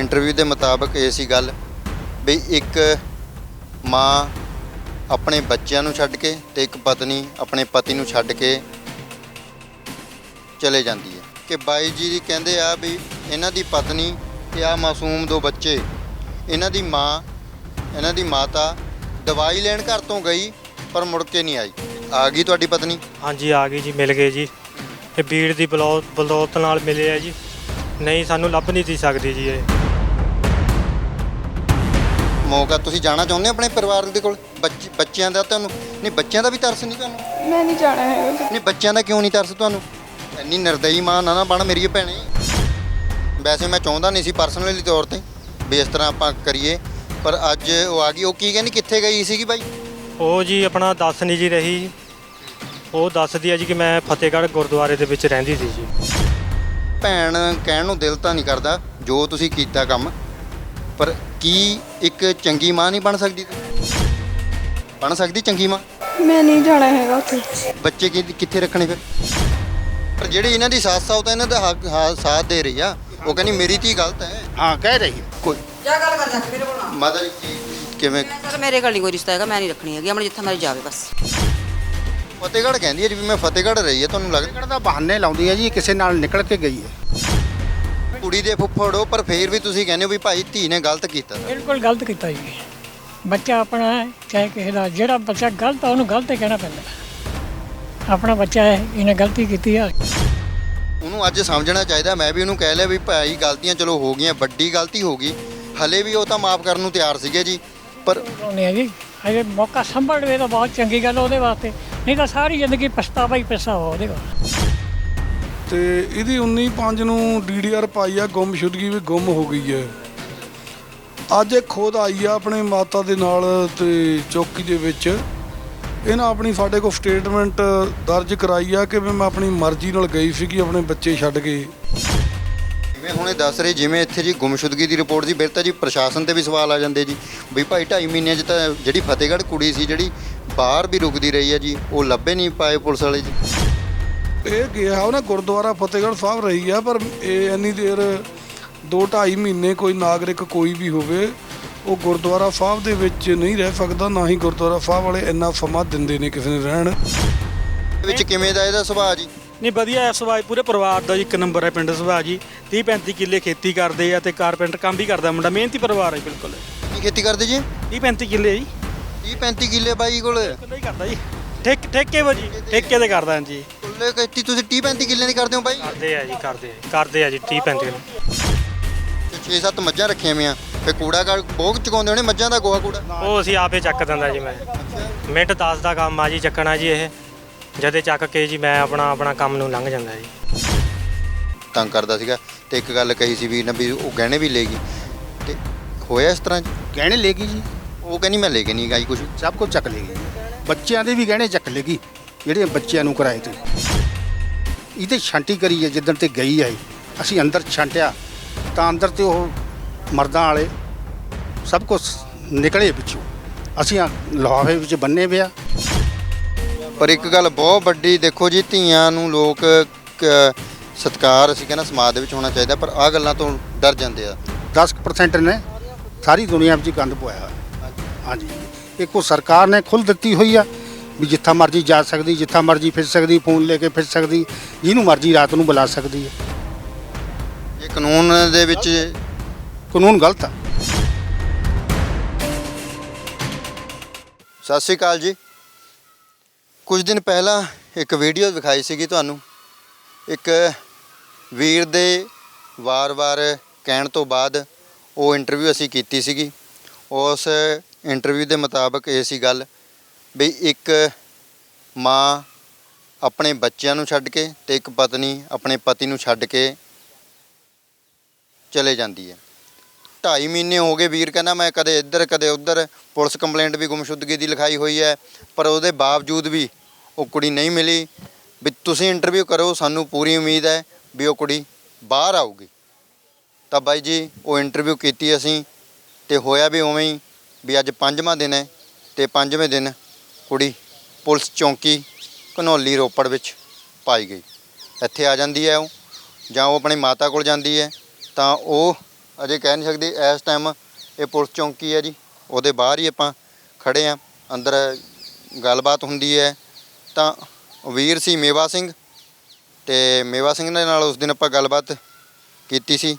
Interview ਦੇ ਮੁਤਾਬਕ ਇਹ ਸੀ ਗੱਲ ਵੀ ਇੱਕ ਮਾਂ ਆਪਣੇ ਬੱਚਿਆਂ ਨੂੰ ਛੱਡ ਕੇ ਤੇ ਇੱਕ ਪਤਨੀ ਆਪਣੇ ਪਤੀ ਨੂੰ ਛੱਡ ਕੇ ਚਲੇ ਜਾਂਦੀ ਹੈ। ਕਿ ਬਾਈ ਜੀ ਦੀ ਕਹਿੰਦੇ ਆ ਵੀ ਇਹਨਾਂ ਦੀ ਪਤਨੀ ਤੇ ਆ ਮਾਸੂਮ ਦੋ ਬੱਚੇ, ਇਹਨਾਂ ਦੀ ਮਾਂ, ਇਹਨਾਂ ਦੀ ਮਾਤਾ ਦਵਾਈ ਲੈਣ ਘਰ ਤੋਂ ਗਈ ਪਰ ਮੁੜ ਕੇ ਨਹੀਂ ਆਈ। ਆ ਗਈ ਤੁਹਾਡੀ ਪਤਨੀ? ਹਾਂਜੀ, ਆ ਗਈ ਜੀ, ਮਿਲ ਗਏ ਜੀ। ਇਹ ਬੀੜ ਦੀ ਬਲੌ- ਬਲੌਤ ਨਾਲ ਮਿਲੇ ਆ ਜੀ। ਨਹੀਂ, ਸਾਨੂੰ ਲੱਭ ਨਹੀਂ ਸੀ ਸਕਦੀ ਜੀ ਇਹ। ਮੌਕਾ ਤੁਸੀਂ ਜਾਣਾ ਚਾਹੁੰਦੇ ਹੋ ਆਪਣੇ ਪਰਿਵਾਰ ਦੇ ਕੋਲ? ਬੱਚ- ਬੱਚਿਆਂ ਦਾ ਤੁਹਾਨੂੰ? ਨਹੀਂ ਬੱਚਿਆਂ ਦਾ ਵੀ ਤਰਸ ਨਹੀਂ ਤੁਹਾਨੂੰ? ਮੈਂ ਨਹੀਂ ਜਾਣਾ ਹੈਗਾ ਨਹੀਂ ਬੱਚਿਆਂ ਦਾ ਕਿਉਂ ਨਹੀਂ ਤਰਸ ਤੁਹਾਨੂੰ? ਇੰਨੀ ਨਿਰਦਈ ਮਾਂ ਨਾ ਨਾ ਬਣ ਮੇਰੀ ਭੈਣੇ। ਵੈਸੇ ਮੈਂ ਚਾਹੁੰਦਾ ਨਹੀਂ ਸੀ ਪਰਸਨਲੀ ਤੌਰ ਤੇ ਵੀ ਇਸ ਤਰ੍ਹਾਂ ਆਪਾਂ ਕਰੀਏ ਪਰ ਅੱਜ ਉਹ ਆ ਗਈ। ਉਹ ਕੀ ਕਹਿੰਦੀ ਕਿੱਥੇ ਗਈ ਸੀਗੀ ਬਾਈ? ਉਹ ਜੀ ਆਪਣਾ ਦੱਸ ਨਹੀਂ ਜੀ ਰਹੀ। ਉਹ ਦੱਸਦੀ ਆ ਜੀ ਕਿ ਮੈਂ ਫਤਿਹਗੜ੍ਹ ਗੁਰਦੁਆਰੇ ਦੇ ਵਿੱਚ ਰਹਿੰਦੀ ਸੀ ਜੀ। ਭੈਣ ਕਹਿਣ ਨੂੰ ਦਿਲ ਤਾਂ ਨਹੀਂ ਕਰਦਾ ਜੋ ਤੁਸੀਂ ਕੀਤਾ ਕੰਮ। ਪਰ ਕੀ ਇੱਕ ਚੰਗੀ ਮਾਂ ਨਹੀਂ ਬਣ ਸਕਦੀ? ਬਣ ਸਕਦੀ ਚੰਗੀ ਮਾਂ? ਮੈਂ ਨਹੀਂ ਜਾਣਾ ਹੈਗਾ ਉੱਥੇ। ਬੱਚੇ ਕੀ ਕਿੱਥੇ ਰੱਖਣੇ ਫਿਰ? ਪਰ ਜਿਹੜੀ ਇਹਨਾਂ ਦੀ ਸੱਸ ਆ ਉਹ ਤਾਂ ਇਹਨਾਂ ਦਾ ਹੱਕ- ਹਾਂ, ਸਾਥ ਦੇ ਰਹੀ ਆ। ਉਹ ਕਹਿੰਦੀ ਮੇਰੀ ਧੀ ਗਲਤ ਹੈ। ਹਾਂ ਕਹਿ ਰਹੀ ਕੋਈ ਜਾ ਗੱਲ ਕਰ ਜਾ ਮੇਰੇ ਕੋਲ ਮਾਤਾ ਜੀ ਕੀ- ਕਿਵੇਂ? ਸਰ ਮੇਰੇ ਕੋਲ ਨਹੀਂ ਕੋਈ ਰਿਸ਼ਤਾ ਹੈਗਾ ਮੈਂ ਨਹੀਂ ਰੱਖਣੀ ਹੈਗੀ ਆਪਣੇ ਜਿੱਥੇ ਮਰਜ਼ੀ ਜਾਵੇ ਬਸ। ਫਤਿਹਗੜ੍ਹ ਕਹਿੰਦੀ ਹੈ ਜੀ ਵੀ ਮੈਂ ਫਤਿਹਗੜ੍ਹ ਰਹੀ ਹੈ ਤੁਹਾਨੂੰ ਲੱਗਦਾ ਕਿਹੜਾ ਦਾ ਬਹਾਨੇ ਲਾਉਂਦੀ ਹੈ ਜੀ ਕਿਸੇ ਨਾਲ ਨਿਕਲ ਕੇ ਗਈ ਹੈ। ਕੁੜੀ ਦੇ ਫੁੱਫੜ ਹੋ ਪਰ ਫੇਰ ਵੀ ਤੁਸੀਂ ਕਹਿੰਦੇ ਹੋ ਵੀ ਭਾਈ ਧੀ ਨੇ ਗਲਤ ਕੀਤਾ। ਬਿਲਕੁਲ ਗਲਤ ਕੀਤਾ ਜੀ। ਬੱਚਾ ਆਪਣਾ ਹੈ ਚਾਹੇ ਕਿਸੇ ਦਾ ਜਿਹੜਾ ਬੱਚਾ ਗਲਤ ਆ ਉਹਨੂੰ ਗਲਤ ਹੀ ਕਹਿਣਾ ਪੈਂਦਾ। ਆਪਣਾ ਬੱਚਾ ਹੈ ਇਹਨੇ ਗਲਤੀ ਕੀਤੀ ਆ। ਉਹਨੂੰ ਅੱਜ ਸਮਝਣਾ ਚਾਹੀਦਾ ਮੈਂ ਵੀ ਉਹਨੂੰ ਕਹਿ ਲਿਆ ਵੀ ਭਾਈ ਗਲਤੀਆਂ ਚਲੋ ਹੋ ਗਈਆਂ ਵੱਡੀ ਗਲਤੀ ਹੋ ਗਈ। ਹਲੇ ਵੀ ਉਹ ਤਾਂ ਮਾਫ ਕਰਨ ਨੂੰ ਤਿਆਰ ਸੀਗੇ ਜੀ ਪਰ ਉਹਨੇ ਆ ਜੀ ਅਜੇ ਮੌਕਾ ਸੰਭਲ ਲਵੇ ਤਾਂ ਬਹੁਤ ਚੰਗੀ ਗੱਲ ਉਹਦੇ ਵਾਸਤੇ ਨਹੀਂ ਤਾਂ ਸਾਰੀ ਜ਼ਿੰਦਗੀ ਪਛਤਾਵਾ ਹੀ ਪਛਤਾਵਾ ਉਹਦੇ ਵਾਸਤੇ। ਤੇ ਇਹਦੀ 19 5 ਨੂੰ ਡੀਡੀਆਰ ਪਾਈ ਆ ਗੁੰਮਸ਼ੁਦਗੀ ਵੀ ਗੁੰਮ ਹੋ ਗਈ ਹੈ। ਅੱਜ ਇਹ ਖੁਦ ਆਈ ਆ ਆਪਣੇ ਮਾਤਾ ਦੇ ਨਾਲ ਤੇ ਚੌਕੀ ਦੇ ਵਿੱਚ। ਇਹਨਾਂ ਆਪਣੀ ਸਾਡੇ ਕੋਲ ਸਟੇਟਮੈਂਟ ਦਰਜ ਕਰਾਈ ਆ ਕਿ ਵੀ ਮੈਂ ਆਪਣੀ ਮਰਜ਼ੀ ਨਾਲ ਗਈ ਸੀਗੀ, ਆਪਣੇ ਬੱਚੇ ਛੱਡ ਕੇ। ਜਿਵੇਂ ਹੁਣੇ ਦੱਸ ਰਹੇ, ਜਿਵੇਂ ਇੱਥੇ ਜੀ ਗੁੰਮਸ਼ੁਦਗੀ ਦੀ ਰਿਪੋਰਟ ਸੀ ਫਿਰ ਤਾਂ ਜੀ ਪ੍ਰਸ਼ਾਸਨ ਤੇ ਵੀ ਸਵਾਲ ਆ ਜਾਂਦੇ ਜੀ। ਵੀ ਭਾਈ 2.5 ਮਹੀਨਿਆਂ 'ਚ ਤਾਂ ਜਿਹੜੀ ਫਤਿਹਗੜ੍ਹ ਕੁੜੀ ਸੀ, ਜਿਹੜੀ ਬਾਹਰ ਵੀ ਰੁਕਦੀ ਰਹੀ ਹੈ ਜੀ, ਉਹ ਲੱਭੇ ਨਹੀਂ ਪਾਏ ਪੁਲਿਸ ਵਾਲੇ ਜੀ। ਇਹ ਗਿਆ ਉਹ ਨਾ ਗੁਰਦੁਆਰਾ ਫਤਿਹਗੜ੍ਹ ਸਾਹਿਬ ਰਹੀ ਆ ਪਰ ਇਹ ਇੰਨੀ ਦੇਰ 2.5 ਮਹੀਨੇ ਕੋਈ ਨਾਗਰਿਕ ਕੋਈ ਵੀ ਹੋਵੇ ਉਹ ਗੁਰਦੁਆਰਾ ਸਾਹਿਬ ਦੇ ਵਿੱਚ ਨਹੀਂ ਰਹਿ ਸਕਦਾ ਨਾ ਹੀ ਗੁਰਦੁਆਰਾ ਸਾਹਿਬ ਵਾਲੇ ਇੰਨਾ ਸਮਾਂ ਦਿੰਦੇ ਨੇ ਕਿਸੇ ਨੂੰ ਰਹਿਣ। ਵਿੱਚ ਕਿਵੇਂ ਦਾ ਇਹਦਾ ਸੁਭਾਅ ਜੀ? ਨਹੀਂ ਵਧੀਆ ਹੈ ਸੁਭਾਅ ਪੂਰੇ ਪਰਿਵਾਰ ਦਾ ਜੀ ਇੱਕ ਨੰਬਰ ਹੈ ਪਿੰਡ ਸੁਭਾਅ ਜੀ। 30 35 ਕਿੱਲੇ ਖੇਤੀ ਕਰਦੇ ਆ ਤੇ ਕਾਰਪੈਂਟਰ ਕੰਮ ਵੀ ਕਰਦਾ ਮੁੰਡਾ ਮਿਹਨਤੀ ਪਰਿਵਾਰ ਹੈ ਬਿਲਕੁਲ। ਕੀ ਖੇਤੀ ਕਰਦੇ ਜੀ? 30 35 ਕਿੱਲੇ ਜੀ। 30 35 ਕਿੱਲੇ ਬਾਈ ਕੋਲ। ਇਕੱਲਾ ਹੀ ਕਰਦਾ ਜੀ। ਠੇਕ ਠੇਕੇ ਵਾ ਜੀ ਠੇਕੇ ਤੇ ਕਰਦਾ ਹਾਂ ਖੇਤੀ ਤੁਸੀਂ 30 35 ਕਿੱਲੇ ਦੀ ਕਰਦੇ ਹੋ ਬਾਈ? ਕਰਦੇ ਆ ਜੀ ਕਰਦੇ ਆ ਕਰਦੇ ਆ ਜੀ 30 35 6 7 ਮੱਝਾਂ ਰੱਖੀਆਂ ਹੋਈਆਂ। ਫੇ ਕੂੜਾ ਕਾ ਬਹੁਤ ਚੁਕਾਉਂਦੇ ਹੋਣੇ ਮੱਝਾਂ ਦਾ ਗੋਹਾ ਕੂੜਾ? ਉਹ ਅਸੀਂ ਆਪੇ ਚੱਕ ਦਿੰਦਾ ਜੀ ਮੈਂ। ਮਿੰਟ 10 ਦਾ ਕੰਮ ਆ ਜੀ ਚੱਕਣਾ ਜੀ ਇਹ। ਜਦੇ ਚੱਕ ਕੇ ਜੀ ਮੈਂ ਆਪਣਾ ਆਪਣਾ ਕੰਮ ਨੂੰ ਲੰਘ ਜਾਂਦਾ ਜੀ। ਤੰਗ ਕਰਦਾ ਸੀਗਾ। ਤੇ ਇੱਕ ਗੱਲ ਕਹੀ ਸੀ ਵੀਰ ਨੇ ਵੀ ਉਹ ਗਹਿਣੇ ਵੀ ਲੈ ਗਈ। ਤੇ ਹੋਇਆ ਇਸ ਤਰ੍ਹਾਂ ਜੀ? ਗਹਿਣੇ ਲੈ ਗਈ ਜੀ। ਉਹ ਕਹਿੰਦੀ ਮੈਂ ਲੈ ਕੇ ਨਹੀਂ ਗਈ ਕੁਝ ਸਭ ਕੁਝ ਚੱਕ ਲੈ ਗਈ। ਬੱਚਿਆਂ ਦੇ ਵੀ ਗਹਿਣੇ ਚੱਕ ਲੈ ਗਈ। ਜਿਹੜੇ ਬੱਚਿਆਂ ਨੂੰ ਕਰਾਏ ਤੇ। ਇਹਦੇ ਛਾਂਟੀ ਕਰੀ ਹੈ ਜਿੱਦਣ ਤੇ ਗਈ ਹੈ ਇਹ। ਅਸੀਂ ਅੰਦਰ ਛਾਂਟਿਆ ਤਾਂ ਅੰਦਰ ਤੇ ਉਹ ਮਰਦਾਂ ਵਾਲੇ ਸਭ ਕੁਝ ਨਿਕਲੇ ਵਿੱਚੋਂ ਅਸੀਂ ਲਿਫਾਫੇ ਵਿੱਚ ਬੰਨੇ ਪਿਆ ਪਰ ਇੱਕ ਗੱਲ ਬਹੁਤ ਵੱਡੀ ਦੇਖੋ ਜੀ ਧੀਆਂ ਨੂੰ ਲੋਕ ਸਤਿਕਾਰ ਅਸੀਂ ਕਹਿੰਦਾ ਸਮਾਜ ਦੇ ਵਿੱਚ ਹੋਣਾ ਚਾਹੀਦਾ ਪਰ ਆਹ ਗੱਲਾਂ ਤੋਂ ਡਰ ਜਾਂਦੇ ਆ। 10% ਨੇ ਸਾਰੀ ਦੁਨੀਆ ਵਿੱਚ ਗੰਦ ਹੋਇਆ। ਹਾਂਜੀ। ਇਹ ਕੋ ਸਰਕਾਰ ਨੇ ਖੁੱਲ੍ਹ ਦਿੱਤੀ ਹੋਈ ਆ ਵੀ ਜਿੱਥਾ ਮਰਜ਼ੀ ਜਾ ਸਕਦੀ ਜਿੱਥਾ ਮਰਜ਼ੀ ਫਿਰ ਸਕਦੀ ਫੋਨ ਲੈ ਕੇ ਫਿਰ ਸਕਦੀ ਜਿਹਨੂੰ ਮਰਜ਼ੀ ਰਾਤ ਨੂੰ ਬੁਲਾ ਸਕਦੀ ਹੈ। ਇਹ ਕਾਨੂੰਨ ਦੇ ਵਿੱਚ ਕਾਨੂੰਨ ਗਲਤ ਆ। ਸਤਿ ਸ਼੍ਰੀ ਅਕਾਲ ਜੀ। ਕੁਝ ਦਿਨ ਪਹਿਲਾਂ ਇੱਕ ਵੀਡੀਓ ਦਿਖਾਈ ਸੀਗੀ ਤੁਹਾਨੂੰ। ਇੱਕ ਵੀਰ ਦੇ ਵਾਰ-ਵਾਰ ਕਹਿਣ ਤੋਂ ਬਾਅਦ ਉਹ ਇੰਟਰਵਿਊ ਅਸੀਂ ਕੀਤੀ ਸੀਗੀ। ਉਸ ਇੰਟਰਵਿਊ ਦੇ ਮੁਤਾਬਕ ਇਹ ਸੀ ਗੱਲ ਵੀ ਇੱਕ ਮਾਂ ਆਪਣੇ ਬੱਚਿਆਂ ਨੂੰ ਛੱਡ ਕੇ ਤੇ ਇੱਕ ਪਤਨੀ ਆਪਣੇ ਪਤੀ ਨੂੰ ਛੱਡ ਕੇ ਚਲੇ ਜਾਂਦੀ ਹੈ। ਢਾਈ ਮਹੀਨੇ ਹੋ ਗਏ ਵੀਰ ਕਹਿੰਦਾ ਮੈਂ ਕਦੇ ਇੱਧਰ, ਕਦੇ ਉੱਧਰ, ਪੁਲਿਸ ਕੰਪਲੇਂਟ ਵੀ ਗੁੰਮਸ਼ੁਦਗੀ ਦੀ ਲਿਖਾਈ ਹੋਈ ਹੈ, ਪਰ ਉਹਦੇ ਬਾਵਜੂਦ ਵੀ ਉਹ ਕੁੜੀ ਨਹੀਂ ਮਿਲੀ। ਵੀ ਤੁਸੀਂ ਇੰਟਰਵਿਊ ਕਰੋ, ਸਾਨੂੰ ਪੂਰੀ ਉਮੀਦ ਹੈ ਵੀ ਉਹ ਕੁੜੀ ਬਾਹਰ ਆਊਗੀ। ਤਾਂ ਬਾਈ ਜੀ, ਉਹ ਇੰਟਰਵਿਊ ਕੀਤੀ ਅਸੀਂ ਤੇ ਹੋਇਆ ਵੀ ਉਵੇਂ ਹੀ ਵੀ ਅੱਜ ਪੰਜਵਾਂ ਦਿਨ ਹੈ ਤੇ ਪੰਜਵੇਂ ਦਿਨ ਕੁੜੀ ਪੁਲਿਸ ਚੌਂਕੀ ਘਨੌਲੀ ਰੋਪੜ ਵਿੱਚ ਪਾਈ ਗਈ। ਇੱਥੇ ਆ ਜਾਂਦੀ ਹੈ ਉਹ ਜਾਂ ਉਹ ਆਪਣੀ ਮਾਤਾ ਕੋਲ ਜਾਂਦੀ ਹੈ ਤਾਂ ਉਹ ਅਜੇ ਕਹਿ ਨਹੀਂ ਸਕਦੀ ਇਸ ਟਾਈਮ ਇਹ ਪੁਲਿਸ ਚੌਂਕੀ ਹੈ ਜੀ। ਉਹਦੇ ਬਾਹਰ ਹੀ ਆਪਾਂ ਖੜੇ ਆ ਅੰਦਰ ਗੱਲਬਾਤ ਹੁੰਦੀ ਹੈ। ਤਾਂ ਵੀਰ ਸੀ ਮੇਵਾ ਸਿੰਘ ਤੇ ਮੇਵਾ ਸਿੰਘ ਦੇ ਨਾਲ ਉਸ ਦਿਨ ਆਪਾਂ ਗੱਲਬਾਤ ਕੀਤੀ ਸੀ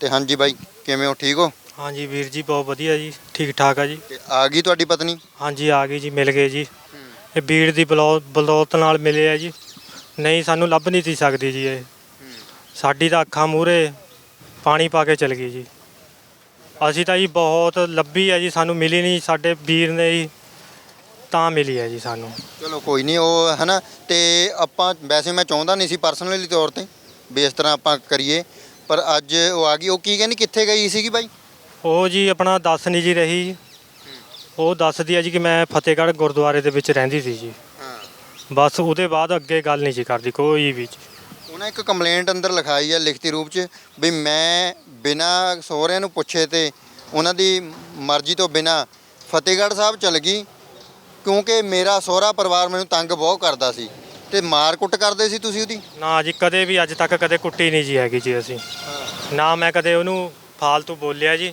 ਤੇ ਹਾਂਜੀ ਬਾਈ, ਕਿਵੇਂ ਹੋ? ਠੀਕ ਹੋ? ਹਾਂਜੀ ਵੀਰ ਜੀ ਬਹੁਤ ਵਧੀਆ ਜੀ ਠੀਕ ਠਾਕ ਆ ਜੀ। ਤੇ ਆ ਗਈ ਤੁਹਾਡੀ ਪਤਨੀ? ਹਾਂਜੀ ਆ ਗਈ ਜੀ ਮਿਲ ਗਏ ਜੀ। ਇਹ ਵੀਰ ਦੀ ਬਲੌ ਬਲੌਤ ਨਾਲ ਮਿਲੇ ਆ ਜੀ। ਨਹੀਂ ਸਾਨੂੰ ਲੱਭ ਨਹੀਂ ਸੀ ਸਕਦੀ ਜੀ ਇਹ। ਸਾਡੀ ਤਾਂ ਅੱਖਾਂ ਮੂਹਰੇ ਪਾਣੀ ਪਾ ਕੇ ਚਲ ਗਈ ਜੀ। ਅਸੀਂ ਤਾਂ ਜੀ ਬਹੁਤ ਲੱਭੀ ਆ ਜੀ ਸਾਨੂੰ ਮਿਲੀ ਨਹੀਂ ਸਾਡੇ ਵੀਰ ਨੇ ਜੀ ਤਾਂ ਮਿਲੀ ਹੈ ਜੀ ਸਾਨੂੰ। ਚਲੋ ਕੋਈ ਨਹੀਂ ਉਹ ਹਨਾ ਤੇ ਆਪਾਂ ਵੈਸੇ ਮੈਂ ਚਾਹੁੰਦਾ ਨਹੀਂ ਸੀ ਪਰਸਨਲੀ ਤੌਰ ਤੇ ਵੀ ਇਸ ਤਰ੍ਹਾਂ ਆਪਾਂ ਕਰੀਏ ਪਰ ਅੱਜ ਉਹ ਆ ਗਈ। ਉਹ ਕੀ ਕਹਿੰਦੀ ਕਿੱਥੇ ਗਈ ਸੀਗੀ ਬਾਈ? ਉਹ ਜੀ ਆਪਣਾ ਦੱਸ ਨਹੀਂ ਜੀ ਰਹੀ। ਜੀ। ਉਹ ਦੱਸਦੀ ਹੈ ਜੀ ਕਿ ਮੈਂ ਫਤਿਹਗੜ੍ਹ ਗੁਰਦੁਆਰੇ ਦੇ ਵਿੱਚ ਰਹਿੰਦੀ ਸੀ ਜੀ। ਹਾਂ। ਬਸ ਉਹਦੇ ਬਾਅਦ ਅੱਗੇ ਗੱਲ ਨਹੀਂ ਜੀ ਕਰਦੀ ਕੋਈ ਵੀ ਜੀ। ਉਹਨਾਂ ਇੱਕ ਕੰਪਲੇਂਟ ਅੰਦਰ ਲਿਖਾਈ ਹੈ ਲਿਖਤੀ ਰੂਪ 'ਚ ਵੀ ਮੈਂ ਬਿਨਾ ਸਹੁਰਿਆਂ ਨੂੰ ਪੁੱਛੇ ਤੇ ਉਹਨਾਂ ਦੀ ਮਰਜ਼ੀ ਤੋਂ ਬਿਨਾ ਫਤਿਹਗੜ੍ਹ ਸਾਹਿਬ ਚਲ ਗਈ ਕਿਉਂਕਿ ਮੇਰਾ ਸਹੁਰਾ ਪਰਿਵਾਰ ਮੈਨੂੰ ਤੰਗ ਬਹੁਤ ਕਰਦਾ ਸੀ ਤੇ ਮਾਰ ਕੁੱਟ ਕਰਦੇ ਸੀ ਤੁਸੀਂ ਉਹਦੀ? ਨਾ ਜੀ ਕਦੇ ਵੀ ਅੱਜ ਤੱਕ ਕਦੇ ਕੁੱਟੀ ਨਹੀਂ ਜੀ ਹੈਗੀ ਜੀ ਅਸੀਂ। ਨਾ ਮੈਂ ਕਦੇ ਉਹਨੂੰ ਫਾਲਤੂ ਬੋਲਿਆ ਜੀ।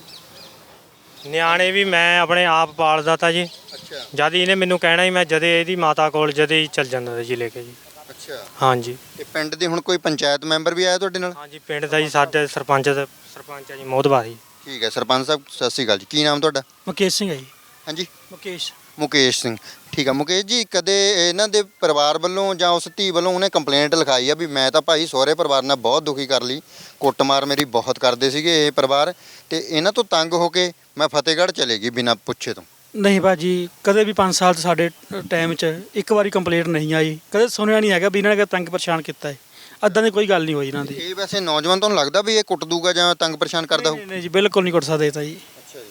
ਨਿਆਣੇ ਵੀ ਮੈਂ ਆਪਣੇ ਆਪ ਪਾਲਦਾ ਤਾ ਜੀ। ਅੱਛਾ। ਜਦ ਇਹਨੇ ਮੈਨੂੰ ਕਹਿਣਾ ਹੀ ਮੈਂ ਜਦੇ ਇਹਦੀ ਮਾਤਾ ਕੋਲ ਜਦੇ ਹੀ ਚੱਲ ਜਾਂਦਾ ਤਾ ਜੀ ਲੈ ਕੇ ਜੀ। ਅੱਛਾ। ਹਾਂਜੀ। ਤੇ ਪਿੰਡ ਦੇ ਹੁਣ ਕੋਈ ਪੰਚਾਇਤ ਮੈਂਬਰ ਵੀ ਆਇਆ ਤੁਹਾਡੇ ਨਾਲ? ਹਾਂਜੀ ਪਿੰਡ ਦਾ ਜੀ ਸਾਡੇ ਸਰਪੰਚ ਦਾ ਸਰਪੰਚ ਹੈ ਜੀ ਮੋਦਵਾਰੀ ਠੀਕ ਹੈ ਸਰਪੰਚ ਸਾਹਿਬ ਸਤਿ ਸ਼੍ਰੀ ਅਕਾਲ ਜੀ। ਕੀ ਨਾਮ ਤੁਹਾਡਾ? ਮੁਕੇਸ਼ ਸਿੰਘ ਹੈ ਜੀ। ਹਾਂਜੀ। ਮੁਕੇਸ਼। ਮੁਕੇਸ਼ ਸਿੰਘ। ਠੀਕ ਆ ਮੁਕੇਸ਼ ਜੀ ਕਦੇ ਇਹਨਾਂ ਦੇ ਪਰਿਵਾਰ ਵੱਲੋਂ ਜਾਂ ਉਸ ਧੀ ਵੱਲੋਂ ਉਹਨੇ ਕੰਪਲੇਂਟ ਲਿਖਾਈ ਆ ਵੀ ਮੈਂ ਤਾਂ ਭਾਈ ਸਹੁਰੇ ਪਰਿਵਾਰ ਨਾਲ ਬਹੁਤ ਦੁਖੀ ਕਰ ਲਈ ਕੁੱਟਮਾਰ ਮੇਰੀ ਬਹੁਤ ਕਰਦੇ ਸੀਗੇ ਇਹ ਪਰਿਵਾਰ ਤੇ ਇਹਨਾਂ ਤੋਂ ਤੰਗ ਹੋ ਕੇ ਮੈਂ ਫਤਿਹਗੜ੍ਹ ਚਲੇ ਗਈ ਬਿਨਾਂ ਪੁੱਛੇ ਤੋਂ। ਨਹੀਂ ਭਾਜੀ ਕਦੇ ਵੀ 5 ਸਾਲ 'ਚ ਸਾਡੇ ਟਾਈਮ 'ਚ ਇੱਕ ਵਾਰੀ ਕੰਪਲੇਂਟ ਨਹੀਂ ਆਈ। ਕਦੇ ਸੁਣਿਆ ਨਹੀਂ ਹੈਗਾ ਵੀ ਇਹਨਾਂ ਨੇ ਤੰਗ ਪਰੇਸ਼ਾਨ ਕੀਤਾ ਹੈ ਅੱਦਾਂ ਦੀ ਕੋਈ ਗੱਲ ਨਹੀਂ ਹੋਈ ਇਹਨਾਂ ਦੀ। ਇਹ ਵੈਸੇ ਨੌਜਵਾਨ ਤੁਹਾਨੂੰ ਲੱਗਦਾ ਵੀ ਇਹ ਕੁੱਟ ਦੂਗਾ ਜਾਂ ਤੰਗ ਪਰੇਸ਼ਾਨ ਕਰਦਾ ਹੋਊ? ਨਹੀਂ ਨਹੀਂ ਜੀ ਬਿਲਕੁਲ ਨਹੀਂ ਕਰ ਸਕਦੇ ਇਹ ਤਾਂ ਜੀ।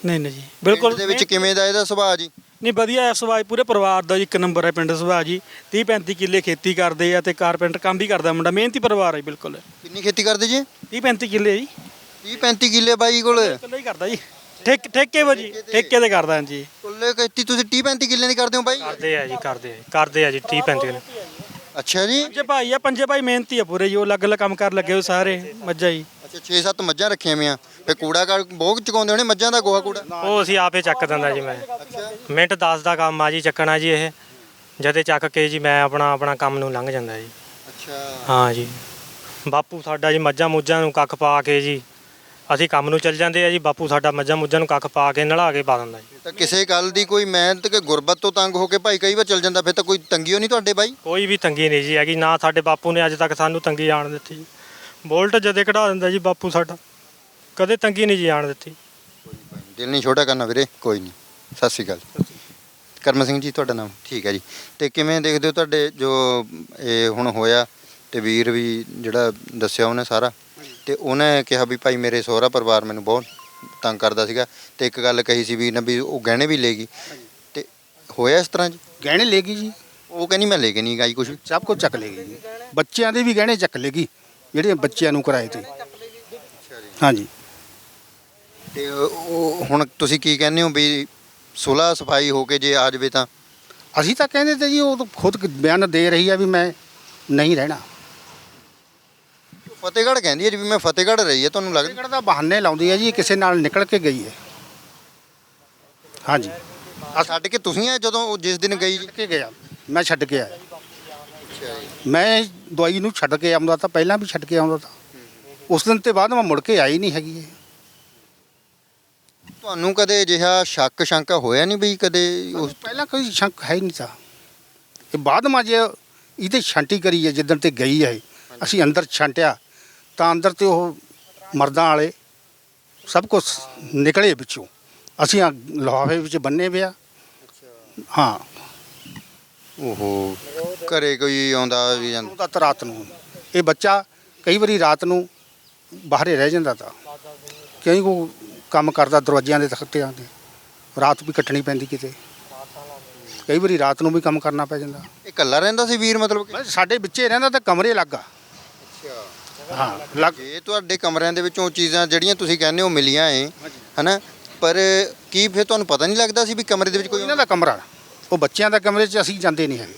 ਨਹੀਂ ਨਹੀਂ ਜੀ ਬਿਲਕੁਲ ਬਿਲਕੁਲ ਦੇ ਵਿੱਚ ਕਿਵੇਂ ਦਾ ਇਹਦਾ ਸੁਭਾਅ ਜੀ? ਨਹੀਂ ਵਧੀਆ ਹੈ ਸੁਭਾਅ ਪੂਰੇ ਪਰਿਵਾਰ ਦਾ ਜੀ ਇੱਕ ਨੰਬਰ ਹੈ ਪਿੰਡ ਸੁਭਾਅ ਜੀ। 30 35 ਕਿੱਲੇ ਖੇਤੀ ਕਰਦੇ ਆ ਤੇ ਕਾਰਪੈਂਟਰ ਕੰਮ ਵੀ ਕਰਦਾ ਮੁੰਡਾ ਮਿਹਨਤੀ ਪਰਿਵਾਰ ਹੈ ਬਿਲਕੁਲ। ਕਿੰਨੀ ਖੇਤੀ ਕਰਦੇ ਜੀ? 30 35 ਕਿੱਲੇ ਜੀ। 30 35 ਕਿੱਲੇ ਬਾਈ ਕੋਲ। ਇਕੱਲਾ ਹੀ ਕਰਦਾ ਜੀ। ਠੇਕ ਠੇਕੇ ਵਾ ਜੀ ਠੇਕੇ ਤੇ ਕਰਦਾ ਜੀ ਕੁੱਲੇ ਖੇਤੀ ਤੁਸੀਂ 30 35 ਕਿੱਲੇ ਦੀ ਕਰਦੇ ਹੋ ਬਾਈ? ਕਰਦੇ ਆ ਜੀ ਕਰਦੇ ਆ ਕਰਦੇ ਆ ਜੀ 30 35 ਨੇ ਅੱਛਾ ਜੀ। ਪੰਜੇ ਭਾਈ ਆ ਪੰਜੇ ਭਾਈ ਮਿਹਨਤੀ ਆ ਪੂਰੇ ਜੀ ਉਹ ਅਲੱਗ ਅਲੱਗ ਕੰਮ ਕਰ ਲੱਗੇ ਹੋ ਸਾਰੇ ਮੱਝਾਂ ਜੀ। ਅੱਛਾ 6-7 ਮੱਝਾਂ ਰੱਖੀਆਂ ਹੋਈਆਂ। ਫੇ ਕੂੜਾ ਕਰ ਬਹੁਤ ਚੁਕਾਉਂਦੇ ਹੋਣੇ ਮੱਝਾਂ ਦਾ ਗੋਹਾ ਕੂੜਾ? ਉਹ ਅਸੀਂ ਆਪੇ ਚੱਕ ਦਿੰਦਾ ਜੀ ਮੈਂ। ਮਿੰਟ 10 ਦਾ ਕੰਮ ਆ ਜੀ ਚੱਕਣਾ ਜੀ ਇਹ। ਜਦੇ ਚੱਕ ਕੇ ਜੀ ਮੈਂ ਆਪਣਾ ਆਪਣਾ ਕੰਮ ਨੂੰ ਲੰਘ ਜਾਂਦਾ ਜੀ। ਅੱਛਾ। ਹਾਂ ਜੀ। ਬਾਪੂ ਸਾਡਾ ਜੀ ਮੱਝਾਂ ਮੁੱਝਾਂ ਨੂੰ ਕੱਖ ਪਾ ਕੇ ਜੀ ਅਸੀਂ ਕੰਮ ਨੂੰ ਚੱਲ ਜਾਂਦੇ ਆ ਜੀ ਬਾਪੂ ਸਾਡਾ ਮੱਝਾਂ ਮੁੱਝਾਂ ਨੂੰ ਕੱਖ ਪਾ ਕੇ ਨਲਾ ਕੇ ਪਾ ਦਿੰਦਾ ਜੀ। ਤਾਂ ਕਿਸੇ ਗੱਲ ਦੀ ਕੋਈ ਮਿਹਨਤ ਕਿ ਗੁਰਬਤ ਤੋਂ ਤੰਗ ਹੋ ਕੇ ਭਾਈ ਕਈ ਵਾਰ ਚਲ ਜਾਂਦਾ ਫਿਰ ਤਾਂ ਕੋਈ ਤੰਗੀਓ ਨਹੀਂ ਤੁਹਾਡੇ ਬਾਈ? ਕੋਈ ਵੀ ਤੰਗੀ ਨਹੀਂ ਜੀ ਹੈਗੀ ਨਾ ਸਾਡੇ ਬਾਪੂ ਨੇ ਅੱਜ ਤੱਕ ਸਾਨੂੰ ਤੰਗੀ ਆਣ ਦਿੱਤੀ ਜੀ। ਬੋਲਟ ਜਦੇ ਕਢਾ ਦਿੰਦਾ ਜੀ ਬਾਪੂ ਸਾਡਾ ਕਦੇ ਤੰਗੀ ਨਹੀਂ ਜੀ ਆਣ ਦਿੱਤੀ। ਦਿਲ ਨਹੀਂ ਛੋਟਾ ਕਰਨਾ ਵੀਰੇ ਕੋਈ ਨਹੀਂ ਸਤਿ ਸ਼੍ਰੀ ਅਕਾਲ। ਕਰਮ ਸਿੰਘ ਜੀ ਤੁਹਾਡਾ ਨਾਮ ਠੀਕ ਹੈ ਜੀ। ਤੇ ਕਿਵੇਂ ਦੇਖਦੇ ਹੋ ਤੁਹਾਡੇ ਜੋ ਇਹ ਹੁਣ ਹੋਇਆ ਤੇ ਵੀਰ ਵੀ ਜਿਹੜਾ ਦੱਸਿਆ ਉਹਨੇ ਸਾਰਾ? ਤੇ ਉਹਨੇ ਕਿਹਾ ਵੀ ਭਾਈ ਮੇਰੇ ਸਹੁਰਾ ਪਰਿਵਾਰ ਮੈਨੂੰ ਬਹੁਤ ਤੰਗ ਕਰਦਾ ਸੀਗਾ ਤੇ ਇੱਕ ਗੱਲ ਕਹੀ ਸੀ ਵੀ ਉਹ ਗਹਿਣੇ ਵੀ ਲੈ ਗਈ। ਤੇ ਹੋਇਆ ਇਸ ਤਰ੍ਹਾਂ ਜੀ? ਗਹਿਣੇ ਲੈ ਗਈ ਜੀ। ਉਹ ਕਹਿੰਦੀ ਮੈਂ ਲੈ ਕੇ ਨਹੀਂ ਗਈ ਕੁਝ ਸਭ ਕੁਝ ਚੱਕ ਲੈ ਗਈ ਜੀ। ਬੱਚਿਆਂ ਦੇ ਵੀ ਗਹਿਣੇ ਚੱਕ ਲੈ ਗਈ ਜਿਹੜੇ ਬੱਚਿਆਂ ਨੂੰ ਕਰਾਏ ਤੇ। ਹਾਂਜੀ। ਤੇ ਉਹ ਹੁਣ ਤੁਸੀਂ ਕੀ ਕਹਿੰਦੇ ਹੋ ਵੀ ਸੁਲਾ ਸਫ਼ਾਈ ਹੋ ਕੇ ਜੇ ਆ ਜਾਵੇ ਤਾਂ? ਅਸੀਂ ਤਾਂ ਕਹਿੰਦੇ ਤੇ ਜੀ ਉਹ ਤਾਂ ਖੁਦ ਬਿਆਨ ਦੇ ਰਹੀ ਆ ਵੀ ਮੈਂ ਨਹੀਂ ਰਹਿਣਾ। ਫਤਿਹਗੜ੍ਹ ਕਹਿੰਦੀ ਹੈ ਜੀ ਵੀ ਮੈਂ ਫਤਿਹਗੜ੍ਹ ਰਹੀ ਹੈ ਤੁਹਾਨੂੰ ਲੱਗਦਾ ਕਿਹੜਾ ਦਾ ਬਹਾਨੇ ਲਾਉਂਦੀ ਹੈ ਜੀ ਕਿਸੇ ਨਾਲ ਨਿਕਲ ਕੇ ਗਈ ਹੈ। ਹਾਂਜੀ। ਆ ਛੱਡ ਕੇ ਤੁਸੀਂ ਆਏ ਜਦੋਂ ਉਹ ਜਿਸ ਦਿਨ ਗਈ? ਜੀ ਛੱਡ ਕੇ ਗਿਆ। ਮੈਂ ਛੱਡ ਕੇ ਆਇਆ। ਮੈਂ ਦਵਾਈ ਨੂੰ ਛੱਡ ਕੇ ਆਉਂਦਾ ਤਾਂ ਪਹਿਲਾਂ ਵੀ ਛੱਡ ਕੇ ਆਉਂਦਾ ਤਾਂ। ਉਸ ਦਿਨ ਤੇ ਬਾਅਦ ਮੈਂ ਮੁੜ ਕੇ ਆਈ ਨਹੀਂ ਹੈਗੀ। ਇਹ। ਤੁਹਾਨੂੰ ਕਦੇ ਅਜਿਹਾ ਸ਼ੱਕ ਸ਼ੰਕਾ ਹੋਇਆ ਨਹੀਂ ਵੀ ਕਦੇ ਉਸ ਪਹਿਲਾਂ ਕੋਈ ਸ਼ੱਕ ਹੈ ਹੀ ਨਹੀਂ ਤਾਂ। ਇਹ ਬਾਅਦ ਮਾ ਜੇ ਇਹਦੇ ਛਾਂਟੀ ਕਰੀ ਹੈ ਜਿੱਦਣ ਤੇ ਗਈ ਹੈ ਇਹ, ਅਸੀਂ ਅੰਦਰ ਛਾਂਟਿਆ। ਤਾਂ ਅੰਦਰ ਤੇ ਉਹ ਮਰਦਾਂ ਵਾਲੇ ਸਭ ਕੁਝ ਨਿਕਲੇ ਵਿੱਚੋਂ। ਅਸੀਂ ਆ ਲਿਫਾਫੇ ਵਿੱਚ ਬੰਨੇ ਪਿਆ ਹਾਂ। ਓਹੋ ਘਰੇ ਕੋਈ ਆਉਂਦਾ ਵੀ ਜਾਂਦਾ? ਉਹਦਾ ਤਾਂ ਰਾਤ ਨੂੰ। ਇਹ ਬੱਚਾ ਕਈ ਵਾਰੀ ਰਾਤ ਨੂੰ ਬਾਹਰੇ ਰਹਿ ਜਾਂਦਾ ਤਾਂ। ਕਈ ਕੋ ਕੰਮ ਕਰਦਾ ਦਰਵਾਜ਼ਿਆਂ ਦੇ ਤਖਤਿਆਂ ਤੇ ਰਾਤ ਵੀ ਕੱਟਣੀ ਪੈਂਦੀ ਕਿਤੇ। ਕਈ ਵਾਰੀ ਰਾਤ ਨੂੰ ਵੀ ਕੰਮ ਕਰਨਾ ਪੈ ਜਾਂਦਾ। ਇਹ ਇਕੱਲਾ ਰਹਿੰਦਾ ਸੀ ਵੀਰ ਮਤਲਬ ਕਿ? ਬਸ ਸਾਡੇ ਵਿੱਚੇ ਰਹਿੰਦਾ ਤਾਂ ਕਮਰੇ ਲੱਗਾ ਹਾਂ ਲੱਗ ਜੇ ਤੁਹਾਡੇ ਕਮਰਿਆਂ ਦੇ ਵਿੱਚੋਂ ਚੀਜ਼ਾਂ ਜਿਹੜੀਆਂ ਤੁਸੀਂ ਕਹਿੰਦੇ ਹੋ ਮਿਲੀਆਂ ਏ ਹਨਾ? ਪਰ ਕੀ ਫਿਰ ਤੁਹਾਨੂੰ ਪਤਾ ਨਹੀਂ ਲੱਗਦਾ ਸੀ ਵੀ ਕਮਰੇ ਦੇ ਵਿੱਚ ਕੋਈ ਇਹਨਾਂ ਦਾ ਕਮਰਾ। ਉਹ ਬੱਚਿਆਂ ਦਾ ਕਮਰੇ 'ਚ ਅਸੀਂ ਜਾਂਦੇ ਨਹੀਂ ਹੈਗੇ।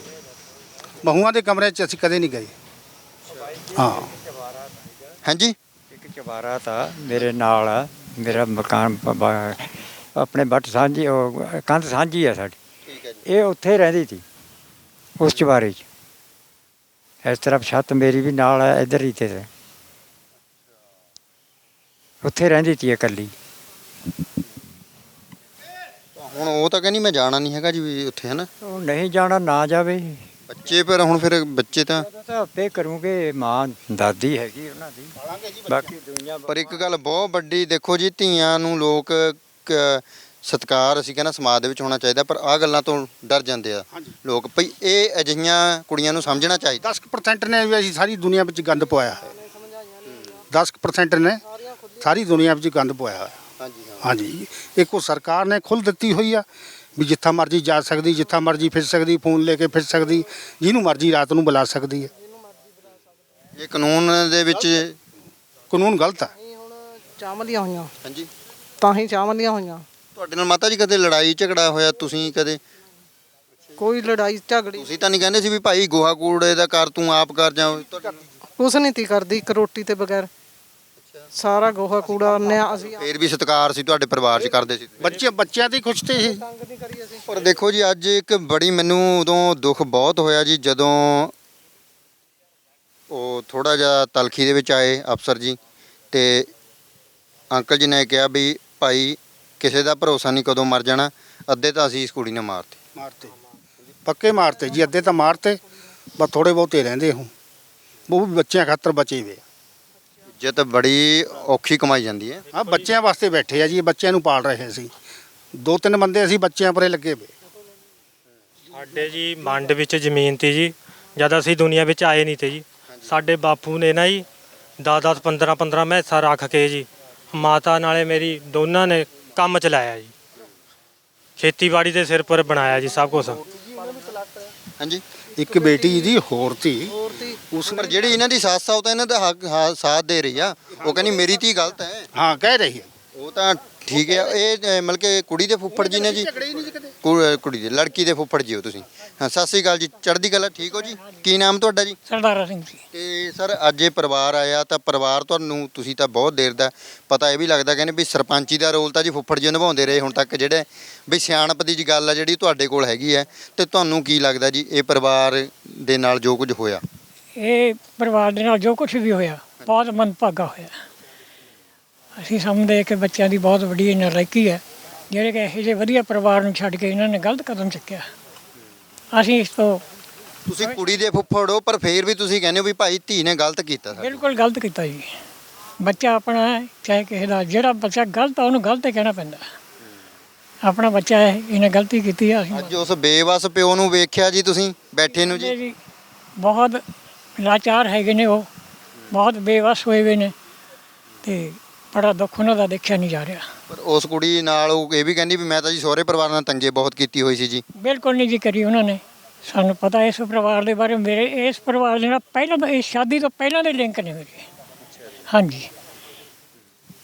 ਬਹੂਆਂ ਦੇ ਕਮਰੇ 'ਚ ਅਸੀਂ ਕਦੇ ਨਹੀਂ ਗਏ। ਹਾਂ। ਹਾਂਜੀ? ਇੱਕ ਚਵਾਰਾ ਤਾਂ ਮੇਰੇ ਨਾਲ ਆ ਮੇਰਾ ਮਕਾਨ ਬ- ਬ- ਆਪਣੇ ਬੱਟ ਸਾਂਝੀ ਉਹ ਕੰਧ ਸਾਂਝੀ ਆ ਸਾਡੀ। ਠੀਕ ਹੈ ਜੀ। ਇਹ ਉੱਥੇ ਰਹਿੰਦੀ ਸੀ ਉਸ ਚਵਾਰੇ 'ਚ। ਇਸ ਤਰ੍ਹਾਂ ਛੱਤ ਮੇਰੀ ਵੀ ਨਾਲ ਹੈ ਇੱਧਰ ਹੀ ਤੇ ਉੱਥੇ ਰਹਿੰਦੀ ਸੀ ਇਕੱਲੀ। ਹੁਣ ਉਹ ਤਾਂ ਕਹਿੰਦੀ ਮੈਂ ਜਾਣਾ ਨਹੀਂ ਹੈਗਾ ਜੀ ਵੀ ਉੱਥੇ ਹੈ ਨਾ ਉਹ ਨਹੀਂ ਜਾਣਾ ਨਾ ਜਾਵੇ। ਬੱਚੇ ਪਰ ਹੁਣ ਫਿਰ ਬੱਚੇ ਤਾਂ ਉਹਦਾ ਤਾਂ ਆਪੇ ਕਰੂਗੇ ਮਾਂ ਦਾਦੀ ਹੈਗੀ ਉਹਨਾਂ ਦੀ। ਬਾਕੀ ਦੁਨੀਆ ਪਰ ਇੱਕ ਗੱਲ ਬਹੁਤ ਵੱਡੀ ਦੇਖੋ ਜੀ ਧੀਆਂ ਨੂੰ ਲੋਕ ਕ- ਸਤਿਕਾਰ ਅਸੀਂ ਕਹਿੰਦਾ ਸਮਾਜ ਦੇ ਵਿੱਚ ਹੋਣਾ ਚਾਹੀਦਾ ਪਰ ਆ ਗੱਲਾਂ ਤੋਂ ਡਰ ਜਾਂਦੇ ਆ। ਲੋਕ ਭਈ ਇਹ ਅਜਿਹੀਆਂ ਕੁੜੀਆਂ ਨੂੰ ਸਮਝਣਾ ਚਾਹੀਦਾ। 10% ਨੇ ਵੀ ਅਸੀਂ ਸਾਰੀ ਦੁਨੀਆ ਵਿੱਚ ਗੰਦ ਪਵਾਇਆ ਹੈ। 10% ਨੇ। ਸਾਰੀ ਦੁਨੀਆ ਵਿੱਚ ਗੰਦ ਪਵਾਇਆ ਹੈ ਹਾਂਜੀ ਹਾਂ। ਹਾਂਜੀ। ਇਹ ਕੋ ਸਰਕਾਰ ਨੇ ਖੁੱਲ੍ਹ ਦਿੱਤੀ ਹੋਈ ਆ ਵੀ ਜਿੱਥਾ ਮਰਜ਼ੀ ਜਾ ਸਕਦੀ ਜਿੱਥਾ ਮਰਜ਼ੀ ਫਿਰ ਸਕਦੀ ਫੋਨ ਲੈ ਕੇ ਫਿਰ ਸਕਦੀ ਜਿਹਨੂੰ ਮਰਜ਼ੀ ਰਾਤ ਨੂੰ ਬੁਲਾ ਸਕਦੀ ਹੈ। ਇਹ ਕਾਨੂੰਨ ਦੇ ਵਿੱਚ ਕਾਨੂੰਨ ਗਲਤ ਹੈ ਚਾਵਲੀਆਂ ਹੋਈਆਂ। ਹਾਂਜੀ। ਤਾਂ ਹੀ ਚਾਵਲੀਆਂ ਹੋਈਆਂ। ਤੁਹਾਡੇ ਨਾਲ ਮਾਤਾ ਜੀ ਕਦੇ ਲੜਾਈ ਝਗੜਾ ਹੋਇਆ ਤੁਸੀਂ ਕਦੇ? ਕੋਈ ਲੜਾਈ ਝਗੜੀ। ਤੁਸੀਂ ਤਾਂ ਨਹੀਂ ਕਹਿੰਦੇ ਸੀ ਵੀ ਭਾਈ ਗੋਹਾ ਕੂੜੇ ਦਾ ਕਰ ਤੂੰ ਆਪ ਕਰ ਜਾ ਤੁਹਾਡਾ- ਕੁਛ ਨਹੀਂ ਤੀ ਕਰਦੀ ਇੱਕ ਰੋਟੀ ਤੇ ਬਗੈਰ। ਸਾਰਾ ਗੋਹਾ ਕੂੜਾ ਉਹਨੇ ਅਸੀਂ ਫੇਰ ਵੀ ਸਤਿਕਾਰ ਸੀ ਤੁਹਾਡੇ ਪਰਿਵਾਰ 'ਚ ਕਰਦੇ ਸੀ। ਬੱਚੇ ਬੱਚਿਆਂ ਤੇ ਖੁਸ਼ ਤੇ ਇਹ। ਤੰਗ ਨਹੀਂ ਕਰੀ ਅਸੀਂ। ਪਰ ਦੇਖੋ ਜੀ ਅੱਜ ਇੱਕ ਬੜੀ ਮੈਨੂੰ ਉਦੋਂ ਦੁੱਖ ਬਹੁਤ ਹੋਇਆ ਜੀ ਜਦੋਂ ਉਹ ਥੋੜਾ ਜਿਹਾ ਤਲਖੀ ਦੇ ਵਿੱਚ ਆਏ ਅਫਸਰ ਜੀ ਤੇ ਅੰਕਲ ਜੀ ਨੇ ਕਿਹਾ ਵੀ ਭਾਈ ਕਿਸੇ ਦਾ ਭਰੋਸਾ ਨਹੀਂ ਕਦੋਂ ਮਰ ਜਾਣਾ ਅੱਧੇ ਤਾਂ ਅਸੀਂ ਇਸ ਕੁੜੀ ਨੇ ਮਾਰਤੇ। ਮਾਰਤੇ। ਪੱਕੇ ਮਾਰਤੇ ਜੀ ਅੱਧੇ ਤਾਂ ਮਾਰਤੇ ਬਸ ਥੋੜੇ ਬਹੁਤੇ ਰਹਿੰਦੇ ਹੁਣ। ਉਹ ਵੀ ਬੱਚਿਆਂ ਖਾਤਰ ਬਚੇ ਵੇ ਇੱਜ਼ਤ ਬੜੀ ਔਖੀ ਕਮਾਈ ਜਾਂਦੀ ਹੈ। ਆ ਬੱਚਿਆਂ ਵਾਸਤੇ ਬੈਠੇ ਆ ਜੀ ਬੱਚਿਆਂ ਨੂੰ ਪਾਲ ਰਹੇ ਸੀ ਦੋ ਤਿੰਨ ਬੰਦੇ ਅਸੀਂ ਬੱਚਿਆਂ ਪਰੇ ਲੱਗੇ ਵੇ ਸਾਡੇ ਜੀ ਮੰਡ ਵਿੱਚ ਜ਼ਮੀਨ ਤੀ ਜੀ ਜਦ ਅਸੀਂ ਦੁਨੀਆ ਵਿੱਚ ਆਏ ਨਹੀਂ ਤੇ ਜੀ। ਸਾਡੇ ਬਾਪੂ ਨੇ ਨਾ ਜੀ 10-10 15-15 ਮੈਸਾਂ ਰੱਖ ਕੇ ਜੀ ਮਾਤਾ ਨਾਲੇ ਮੇਰੀ ਦੋਨਾਂ ਨੇ ਕੰਮ ਚਲਾਇਆ ਜੀ। ਖੇਤੀਬਾੜੀ ਦੇ ਸਿਰ ਪਰ ਬਣਾਇਆ ਜੀ ਸਭ ਕੁਝ ਹਾਂਜੀ। ਇੱਕ ਬੇਟੀ ਦੀ ਹੋਰ ਧੀ। ਉਸ ਪਰ ਜਿਹੜੀ ਇਹਨਾਂ ਦੀ ਸੱਸ ਆ ਉਹ ਤਾਂ ਇਹਨਾਂ ਦਾ ਹੱਕ ਹਾਂ, ਸਾਥ ਦੇ ਰਹੀ ਆ। ਉਹ ਕਹਿੰਦੀ ਮੇਰੀ ਧੀ ਗਲਤ ਹੈ। ਹਾਂ ਕਹਿ ਰਹੀ ਹੈ। ਉਹ ਤਾਂ ਠੀਕ ਹੈ ਇਹ ਮਤਲਬ ਕਿ ਕੁੜੀ ਦੇ ਫੁੱਫੜ ਜੀ ਨੇ ਜੀ। ਕੁ- ਕੁੜੀ ਦੇ ਲੜਕੀ ਦੇ ਫੁੱਫੜ ਜੀ ਹੋ ਤੁਸੀਂ। ਹਾਂ ਸਤਿ ਸ੍ਰੀ ਅਕਾਲ ਜੀ ਚੜ੍ਹਦੀ ਕਲਾ ਠੀਕ ਹੋ ਜੀ? ਕੀ ਨਾਮ ਤੁਹਾਡਾ ਜੀ? ਸਰਦਾਰਾ ਸਿੰਘ ਜੀ। ਤੇ ਸਰ ਅੱਜ ਇਹ ਪਰਿਵਾਰ ਆਇਆ ਤਾਂ ਪਰਿਵਾਰ ਤੁਹਾਨੂੰ ਤੁਸੀਂ ਤਾਂ ਬਹੁਤ ਦੇਰ ਦਾ ਪਤਾ ਇਹ ਵੀ ਲੱਗਦਾ ਕਹਿੰਦੇ ਵੀ ਸਰਪੰਚੀ ਦਾ ਰੋਲ ਤਾਂ ਜੀ ਫੁੱਫੜ ਜੀ ਨਿਭਾਉਂਦੇ ਰਹੇ ਹੁਣ ਤੱਕ ਜਿਹੜੇ ਵੀ ਸਿਆਣਪ ਦੀ ਜੀ ਗੱਲ ਆ ਜਿਹੜੀ ਤੁਹਾਡੇ ਕੋਲ ਹੈਗੀ ਹੈ। ਤੇ ਤੁਹਾਨੂੰ ਕੀ ਲੱਗਦਾ ਜੀ ਇਹ ਪਰਿਵਾਰ ਦੇ ਨਾਲ ਜੋ ਕੁਝ ਹੋਇਆ? ਇਹ ਪਰਿਵਾਰ ਦੇ ਨਾਲ ਜੋ ਕੁਝ ਵੀ ਹੋਇਆ ਬਹੁਤ ਮੰਦਭਾਗਾ ਹੋਇਆ। ਅਸੀਂ ਸਮਝਦੇ ਕਿ ਬੱਚਿਆਂ ਦੀ ਬਹੁਤ ਵੱਡੀ ਨਲਾਇਕੀ ਹੈ। ਜਿਹੜੇ ਕਿ ਇਹੋ ਜਿਹੇ ਵਧੀਆ ਪਰਿਵਾਰ ਨੂੰ ਛੱਡ ਕੇ ਇਹਨਾਂ ਨੇ ਗਲਤ ਕਦਮ ਚੁੱਕਿਆ। ਅਸੀਂ ਇਸ ਤੋਂ ਤੁਸੀਂ ਕੁੜੀ ਦੇ ਫੁੱਫੜ ਹੋ ਪਰ ਫੇਰ ਵੀ ਤੁਸੀਂ ਕਹਿੰਦੇ ਹੋ ਵੀ ਭਾਈ ਧੀ ਨੇ ਗਲਤ ਕੀਤਾ ਸਰ ਬਿਲਕੁਲ ਗਲਤ ਕੀਤਾ ਜੀ। ਬੱਚਾ ਆਪਣਾ ਹੈ ਚਾਹੇ ਕਿਸੇ ਦਾ ਜਿਹੜਾ ਬੱਚਾ ਗਲਤ ਆ ਉਹਨੂੰ ਗਲਤ ਹੀ ਕਹਿਣਾ ਪੈਂਦਾ। ਆਪਣਾ ਬੱਚਾ ਹੈ ਇਹਨੇ ਗਲਤੀ ਕੀਤੀ ਆ ਅਸੀਂ ਅੱਜ ਉਸ ਬੇਵਸ ਪਿਓ ਨੂੰ ਵੇਖਿਆ ਜੀ ਤੁਸੀਂ ਬੈਠੇ ਨੂੰ ਜੀ ਬਹੁਤ ਲਾਚਾਰ ਹੈਗੇ ਨੇ ਉਹ। ਬਹੁਤ ਬੇਵਸ ਹੋਏ ਹੋਏ ਨੇ। ਤੇ ਬੜਾ ਦੁੱਖ ਉਹਨਾਂ ਦਾ ਦੇਖਿਆ ਨਹੀਂ ਜਾ ਰਿਹਾ। ਪਰ ਉਸ ਕੁੜੀ ਨਾਲ ਉਹ ਇਹ ਵੀ ਕਹਿੰਦੀ ਵੀ ਮੈਂ ਤਾਂ ਜੀ ਸਹੁਰੇ ਪਰਿਵਾਰ ਨਾਲ ਤੰਗੇ ਬਹੁਤ ਕੀਤੀ ਹੋਈ ਸੀ ਜੀ। ਬਿਲਕੁਲ ਨਹੀਂ ਜੀ ਕਰੀ ਉਹਨਾਂ ਨੇ। ਸਾਨੂੰ ਪਤਾ ਇਸ ਪਰਿਵਾਰ ਦੇ ਬਾਰੇ ਮੇਰੇ ਇਸ ਪਰਿਵਾਰ ਦੇ ਨਾਲ ਪਹਿਲਾਂ ਤੋਂ ਇਸ ਸ਼ਾਦੀ ਤੋਂ ਪਹਿਲਾਂ ਦੇ ਲਿੰਕ ਨੇ ਮੇਰੇ। ਹਾਂਜੀ।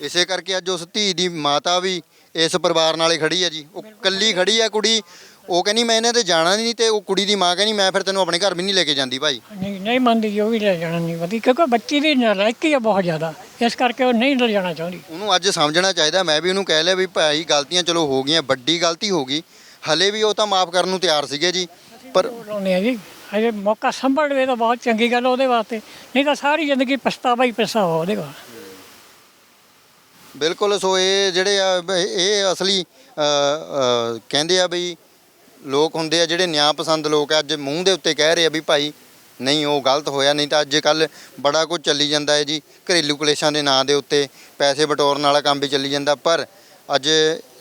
ਇਸੇ ਕਰਕੇ ਅੱਜ ਉਸ ਧੀ ਦੀ ਮਾਤਾ ਵੀ ਇਸ ਪਰਿਵਾਰ ਨਾਲੇ ਖੜੀ ਹੈ ਜੀ। ਉਹ ਕੱਲੀ ਖੜੀ ਹੈ ਕੁੜੀ। ਉਹ ਕਹਿੰਦੀ ਮੈਂ ਇਹਨਾਂ ਤੇ ਜਾਣਾ ਨਹੀਂ ਤੇ ਉਹ ਕੁੜੀ ਦੀ ਮਾਂ ਕਹਿੰਦੀ ਮੈਂ ਫਿਰ ਤੈਨੂੰ ਆਪਣੇ ਘਰ ਵੀ ਨਹੀਂ ਲੈ ਕੇ ਜਾਂਦੀ ਭਾਈ। ਨਹੀਂ ਨਹੀਂ ਮੰਨਦੀ ਜੀ, ਉਹ ਵੀ ਲੈ ਜਾਣਾ ਨਹੀਂ ਵਧੀ ਕਿਉਂਕਿ ਬੱਚੀ ਦੀ ਨਲਾਇਕੀ ਹੈ ਬਹੁਤ ਜ਼ਿਆਦਾ ਇਸ ਕਰਕੇ ਉਹ ਨਹੀਂ ਲੈ ਜਾਣਾ ਚਾਹੁੰਦੀ। ਉਹਨੂੰ ਅੱਜ ਸਮਝਣਾ ਚਾਹੀਦਾ ਮੈਂ ਵੀ ਉਹਨੂੰ ਕਹਿ ਲਿਆ ਵੀ ਭਾਈ ਗਲਤੀਆਂ ਚਲੋ ਹੋ ਗਈਆਂ ਵੱਡੀ ਗਲਤੀ ਹੋ ਗਈ ਹਲੇ ਵੀ ਉਹ ਤਾਂ ਮਾਫ ਕਰਨ ਨੂੰ ਤਿਆਰ ਸੀਗੇ ਜੀ ਪਰ ਲਾਉਂਦੇ ਆ ਜੀ ਅਜੇ ਮੌਕਾ ਸੰਭਲ ਲਵੇ ਤਾਂ ਬਹੁਤ ਚੰਗੀ ਗੱਲ ਉਹਦੇ ਵਾਸਤੇ ਨਹੀਂ ਤਾਂ ਸਾਰੀ ਜ਼ਿੰਦਗੀ ਪਛਤਾਵਾ ਹੀ ਪਛਤਾਵਾ ਉਹਦੇ ਕੋਲ। ਬਿਲਕੁਲ ਸੋ ਇਹ ਜਿਹੜੇ ਆ ਬ- ਇਹ ਅਸਲੀ ਅ, ਅ, ਕਹਿੰਦੇ ਆ ਵੀ ਲੋਕ ਹੁੰਦੇ ਆ ਜਿਹੜੇ ਨਿਆਂ ਪਸੰਦ ਲੋਕ ਆ ਅੱਜ ਮੂੰਹ ਦੇ ਉੱਤੇ ਕਹਿ ਰਹੇ ਆ ਵੀ ਭਾਈ ਨਹੀਂ ਉਹ ਗਲਤ ਹੋਇਆ ਨਹੀਂ ਤਾਂ ਅੱਜ ਕੱਲ ਬੜਾ ਕੁਝ ਚੱਲੀ ਜਾਂਦਾ ਹੈ ਜੀ ਘਰੇਲੂ ਕਲੇਸ਼ਾਂ ਦੇ ਨਾਂ ਦੇ ਉੱਤੇ ਪੈਸੇ ਬਟੋਰਨ ਵਾਲਾ ਕੰਮ ਵੀ ਚੱਲੀ ਜਾਂਦਾ ਪਰ ਅੱਜ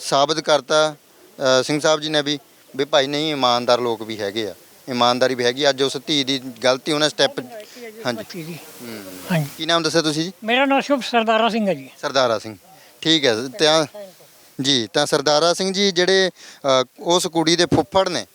ਸਾਬਤ ਕਰਤਾ ਅ, ਸਿੰਘ ਸਾਹਿਬ ਜੀ ਨੇ ਵੀ ਵੀ ਭਾਈ ਨਹੀਂ ਇਮਾਨਦਾਰ ਲੋਕ ਵੀ ਹੈਗੇ ਆ ਇਮਾਨਦਾਰੀ ਵੀ ਹੈਗੀ ਅੱਜ ਉਸ ਧੀ ਦੀ ਗਲਤੀ ਉਹਨੇ ਸਟੈਪ ਹਾਂਜੀ। ਹਾਂਜੀ। ਕੀ ਨਾਮ ਦੱਸਿਆ ਤੁਸੀਂ ਜੀ? ਮੇਰਾ ਨਾਮ ਸ਼ੁਭ ਸਰਦਾਰਾ ਸਿੰਘ ਹੈ ਜੀ। ਸਰਦਾਰਾ ਸਿੰਘ। ਠੀਕ ਹੈ ਤਾਂ ਜੀ ਤਾਂ ਸਰਦਾਰਾ ਸਿੰਘ ਜੀ ਜਿਹੜੇ ਅ, ਉਸ ਕੁੜੀ ਦੇ ਫੁੱਫੜ ਨੇ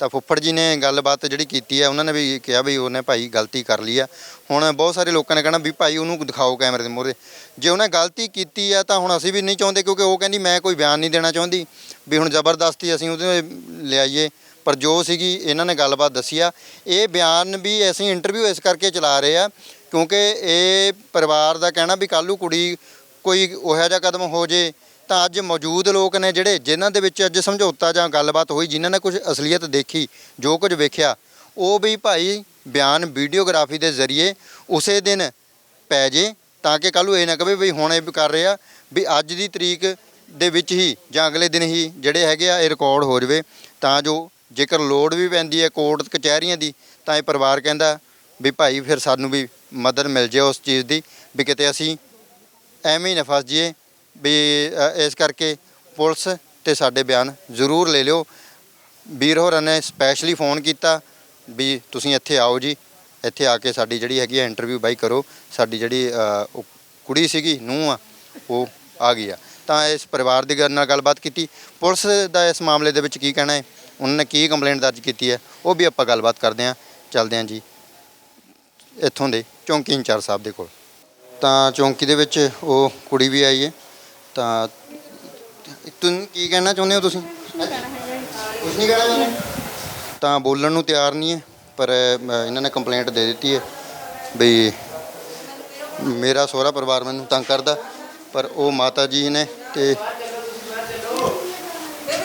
ਤਾਂ ਫੁੱਫੜ ਜੀ ਨੇ ਗੱਲਬਾਤ ਜਿਹੜੀ ਕੀਤੀ ਹੈ ਉਹਨਾਂ ਨੇ ਵੀ ਕਿਹਾ ਵੀ ਉਹਨੇ ਭਾਈ ਗਲਤੀ ਕਰ ਲਈ ਆ। ਹੁਣ ਬਹੁਤ ਸਾਰੇ ਲੋਕਾਂ ਨੇ ਕਹਿਣਾ ਵੀ ਭਾਈ ਉਹਨੂੰ ਦਿਖਾਓ ਕੈਮਰੇ ਦੇ ਮੂਹਰੇ। ਜੇ ਉਹਨੇ ਗਲਤੀ ਕੀਤੀ ਆ ਤਾਂ ਹੁਣ ਅਸੀਂ ਵੀ ਨਹੀਂ ਚਾਹੁੰਦੇ ਕਿਉਂਕਿ ਉਹ ਕਹਿੰਦੀ ਮੈਂ ਕੋਈ ਬਿਆਨ ਨਹੀਂ ਦੇਣਾ ਚਾਹੁੰਦੀ। ਵੀ ਹੁਣ ਜ਼ਬਰਦਸਤੀ ਅਸੀਂ ਉਹਦੇ ਲਿਆਈਏ। ਪਰ ਜੋ ਸੀਗੀ ਇਹਨਾਂ ਨੇ ਗੱਲਬਾਤ ਦੱਸੀ ਆ। ਇਹ ਬਿਆਨ ਵੀ ਅਸੀਂ ਇੰਟਰਵਿਊ ਇਸ ਕਰਕੇ ਚਲਾ ਰਹੇ ਆ ਕਿਉਂਕਿ ਇਹ ਪਰਿਵਾਰ ਦਾ ਕਹਿਣਾ ਵੀ ਕੱਲ੍ਹ ਨੂੰ ਕੁੜੀ ਕੋਈ ਉਹੋ ਜਿਹਾ ਕਦਮ ਹੋ ਜੇ ਤਾਂ ਅੱਜ ਮੌਜੂਦ ਲੋਕ ਨੇ ਜਿਹੜੇ ਜਿਨ੍ਹਾਂ ਦੇ ਵਿੱਚ ਅੱਜ ਸਮਝੌਤਾ ਜਾਂ ਗੱਲਬਾਤ ਹੋਈ, ਜਿਨ੍ਹਾਂ ਨੇ ਕੁਝ ਅਸਲੀਅਤ ਦੇਖੀ, ਜੋ ਕੁਝ ਵੇਖਿਆ, ਉਹ ਵੀ ਭਾਈ ਬਿਆਨ ਵੀਡੀਓਗ੍ਰਾਫੀ ਦੇ ਜ਼ਰੀਏ ਉਸੇ ਦਿਨ ਪੈ ਜੇ, ਤਾਂ ਕਿ ਕੱਲ੍ਹ ਨੂੰ ਇਹ ਨਾ ਕਵੇ ਵੀ ਹੁਣ ਇਹ ਵੀ ਕਰ ਰਿਹਾ ਵੀ ਅੱਜ ਦੀ ਤਰੀਕ ਦੇ ਵਿੱਚ ਹੀ ਜਾਂ ਅਗਲੇ ਦਿਨ ਹੀ ਜਿਹੜੇ ਹੈਗੇ ਆ, ਇਹ ਰਿਕਾਰਡ ਹੋ ਜਾਵੇ। ਤਾਂ ਜੋ ਜੇਕਰ ਲੋੜ ਵੀ ਪੈਂਦੀ ਹੈ ਕੋਰਟ ਕਚਹਿਰੀਆਂ ਦੀ, ਤਾਂ ਇਹ ਪਰਿਵਾਰ ਕਹਿੰਦਾ ਵੀ ਭਾਈ ਫਿਰ ਸਾਨੂੰ ਵੀ ਮਦਦ ਮਿਲ ਜੇ ਉਸ ਚੀਜ਼ ਦੀ, ਵੀ ਕਿਤੇ ਅਸੀਂ ਐਵੇਂ ਹੀ ਨਾ ਫਸ ਜਾਈਏ। ਵੀ ਇਸ ਕਰਕੇ ਪੁਲਿਸ ਤੇ ਸਾਡੇ ਬਿਆਨ ਜ਼ਰੂਰ ਲੈ ਲਿਓ। ਵੀਰ ਹੋਰਾਂ ਨੇ ਸਪੈਸ਼ਲੀ ਫੋਨ ਕੀਤਾ ਵੀ ਤੁਸੀਂ ਇੱਥੇ ਆਓ ਜੀ। ਇੱਥੇ ਆ ਕੇ ਸਾਡੀ ਜਿਹੜੀ ਹੈਗੀ ਆ ਇੰਟਰਵਿਊ ਬਾਈ ਕਰੋ। ਸਾਡੀ ਜਿਹੜੀ ਅ, ਉਹ ਕੁੜੀ ਸੀਗੀ ਨੂੰਹ ਆ ਉਹ ਆ ਗਈ ਆ। ਤਾਂ ਇਸ ਪਰਿਵਾਰ ਦੀ ਗੱਲ ਨਾਲ ਗੱਲਬਾਤ ਕੀਤੀ। ਪੁਲਿਸ ਦਾ ਇਸ ਮਾਮਲੇ ਦੇ ਵਿੱਚ ਕੀ ਕਹਿਣਾ ਹੈ? ਉਹਨਾਂ ਨੇ ਕੀ ਕੰਪਲੇਂਟ ਦਰਜ ਕੀਤੀ ਹੈ? ਉਹ ਵੀ ਆਪਾਂ ਗੱਲਬਾਤ ਕਰਦੇ ਹਾਂ। ਚੱਲਦੇ ਹਾਂ ਜੀ। ਇੱਥੋਂ ਦੇ ਚੌਂਕੀ ਇੰਚਾਰਜ ਸਾਹਿਬ ਦੇ ਕੋਲ। ਤਾਂ ਚੌਂਕੀ ਦੇ ਵਿੱਚ ਉਹ ਕੁੜੀ ਵੀ ਆਈ ਹੈ। ਤਾਂ ਤੁਸੀਂ ਕੀ ਕਹਿਣਾ ਚਾਹੁੰਦੇ ਹੋ ਤੁਸੀਂ? ਕੁਝ ਨਹੀਂ ਕਹਿਣਾ ਚਾਹੁੰਦੇ। ਤਾਂ ਬੋਲਣ ਨੂੰ ਤਿਆਰ ਨਹੀਂ ਹੈ ਪਰ ਇਹਨਾਂ ਨੇ ਕੰਪਲੇਂਟ ਦੇ ਦਿੱਤੀ ਹੈ ਵੀ ਮੇਰਾ ਸਹੁਰਾ ਪਰਿਵਾਰ ਮੈਨੂੰ ਤੰਗ ਕਰਦਾ ਪਰ ਉਹ ਮਾਤਾ ਜੀ ਨੇ ਤੇ ਬੇਬੇ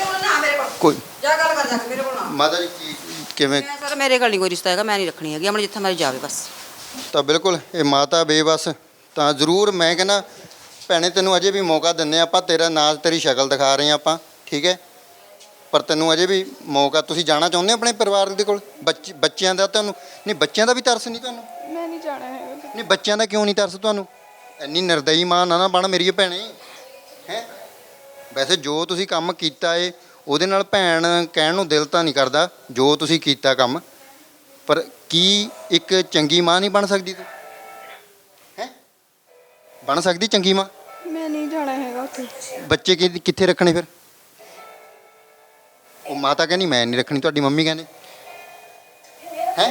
ਹੁਣ ਨਾ ਮੇਰੇ ਕੋਲ। ਕੋਈ ਜਾ ਗੱਲ ਕਰ ਜਾ ਕੇ ਮੇਰੇ ਕੋਲ ਨਾ। ਮਾਤਾ ਜੀ ਕੀ ਕਿਵੇਂ? ਮੈਂ ਸਰ ਮੇਰੇ ਗੱਲ ਨਹੀਂ ਕੋਈ ਰਿਸ਼ਤਾ ਹੈਗਾ ਮੈਂ ਨਹੀਂ ਰੱਖਣੀ ਹੈਗੀ ਆਪਣੇ ਜਿੱਥੇ ਮਰਜ਼ੀ ਜਾਵੇ ਬਸ। ਤਾਂ ਬਿਲਕੁਲ ਇਹ ਮਾਤਾ ਬੇਬਸ ਤਾਂ ਜ਼ਰੂਰ ਮੈਂ ਕਹਿੰਦਾ ਭੈਣੇ ਤੈਨੂੰ ਅਜੇ ਵੀ ਮੌਕਾ ਦਿੰਨੇ ਆਪਾਂ ਤੇਰਾ ਨਾਂ ਤੇਰੀ ਸ਼ਕਲ ਦਿਖਾ ਰਹੇ ਆ ਆਪਾਂ ਠੀਕ ਹੈ? ਪਰ ਤੈਨੂੰ ਅਜੇ ਵੀ ਮੌਕਾ ਤੁਸੀਂ ਜਾਣਾ ਚਾਹੁੰਦੇ ਹੋ ਆਪਣੇ ਪਰਿਵਾਰ ਦੇ ਕੋਲ? ਬੱਚ- ਬੱਚਿਆਂ ਦਾ ਤੁਹਾਨੂੰ ਨਹੀਂ ਬੱਚਿਆਂ ਦਾ ਵੀ ਤਰਸ ਨਹੀਂ ਤੁਹਾਨੂੰ? ਮੈਂ ਨਹੀਂ ਜਾਣਾ ਹੈਗਾ ਕਿਤੇ। ਨਹੀਂ ਬੱਚਿਆਂ ਦਾ ਕਿਉਂ ਨਹੀਂ ਤਰਸ ਤੁਹਾਨੂੰ? ਇੰਨੀ ਨਿਰਦਈ ਮਾਂ ਨਾ ਨਾ ਬਣ ਮੇਰੀ ਭੈਣੇ। ਹੈ? ਵੈਸੇ ਜੋ ਤੁਸੀਂ ਕੰਮ ਕੀਤਾ ਏ ਉਹਦੇ ਨਾਲ ਭੈਣ ਕਹਿਣ ਨੂੰ ਦਿਲ ਤਾਂ ਨਹੀਂ ਕਰਦਾ ਜੋ ਤੁਸੀਂ ਕੀਤਾ ਕੰਮ। ਪਰ ਕੀ ਇੱਕ ਚੰਗੀ ਮਾਂ ਨਹੀਂ ਬਣ ਸਕਦੀ ਤੂੰ? ਹੈ? ਬਣ ਸਕਦੀ ਚੰਗੀ ਮਾਂ? ਹੈਗਾ ਉੱਥੇ ਬੱਚੇ ਕਿ- ਕਿੱਥੇ ਰੱਖਣੇ ਫਿਰ? ਉਹ ਮਾਤਾ ਕਹਿੰਦੀ ਮੈਂ ਨਹੀਂ ਰੱਖਣੀ ਤੁਹਾਡੀ ਮੰਮੀ ਕਹਿੰਦੇ। ਹੈ?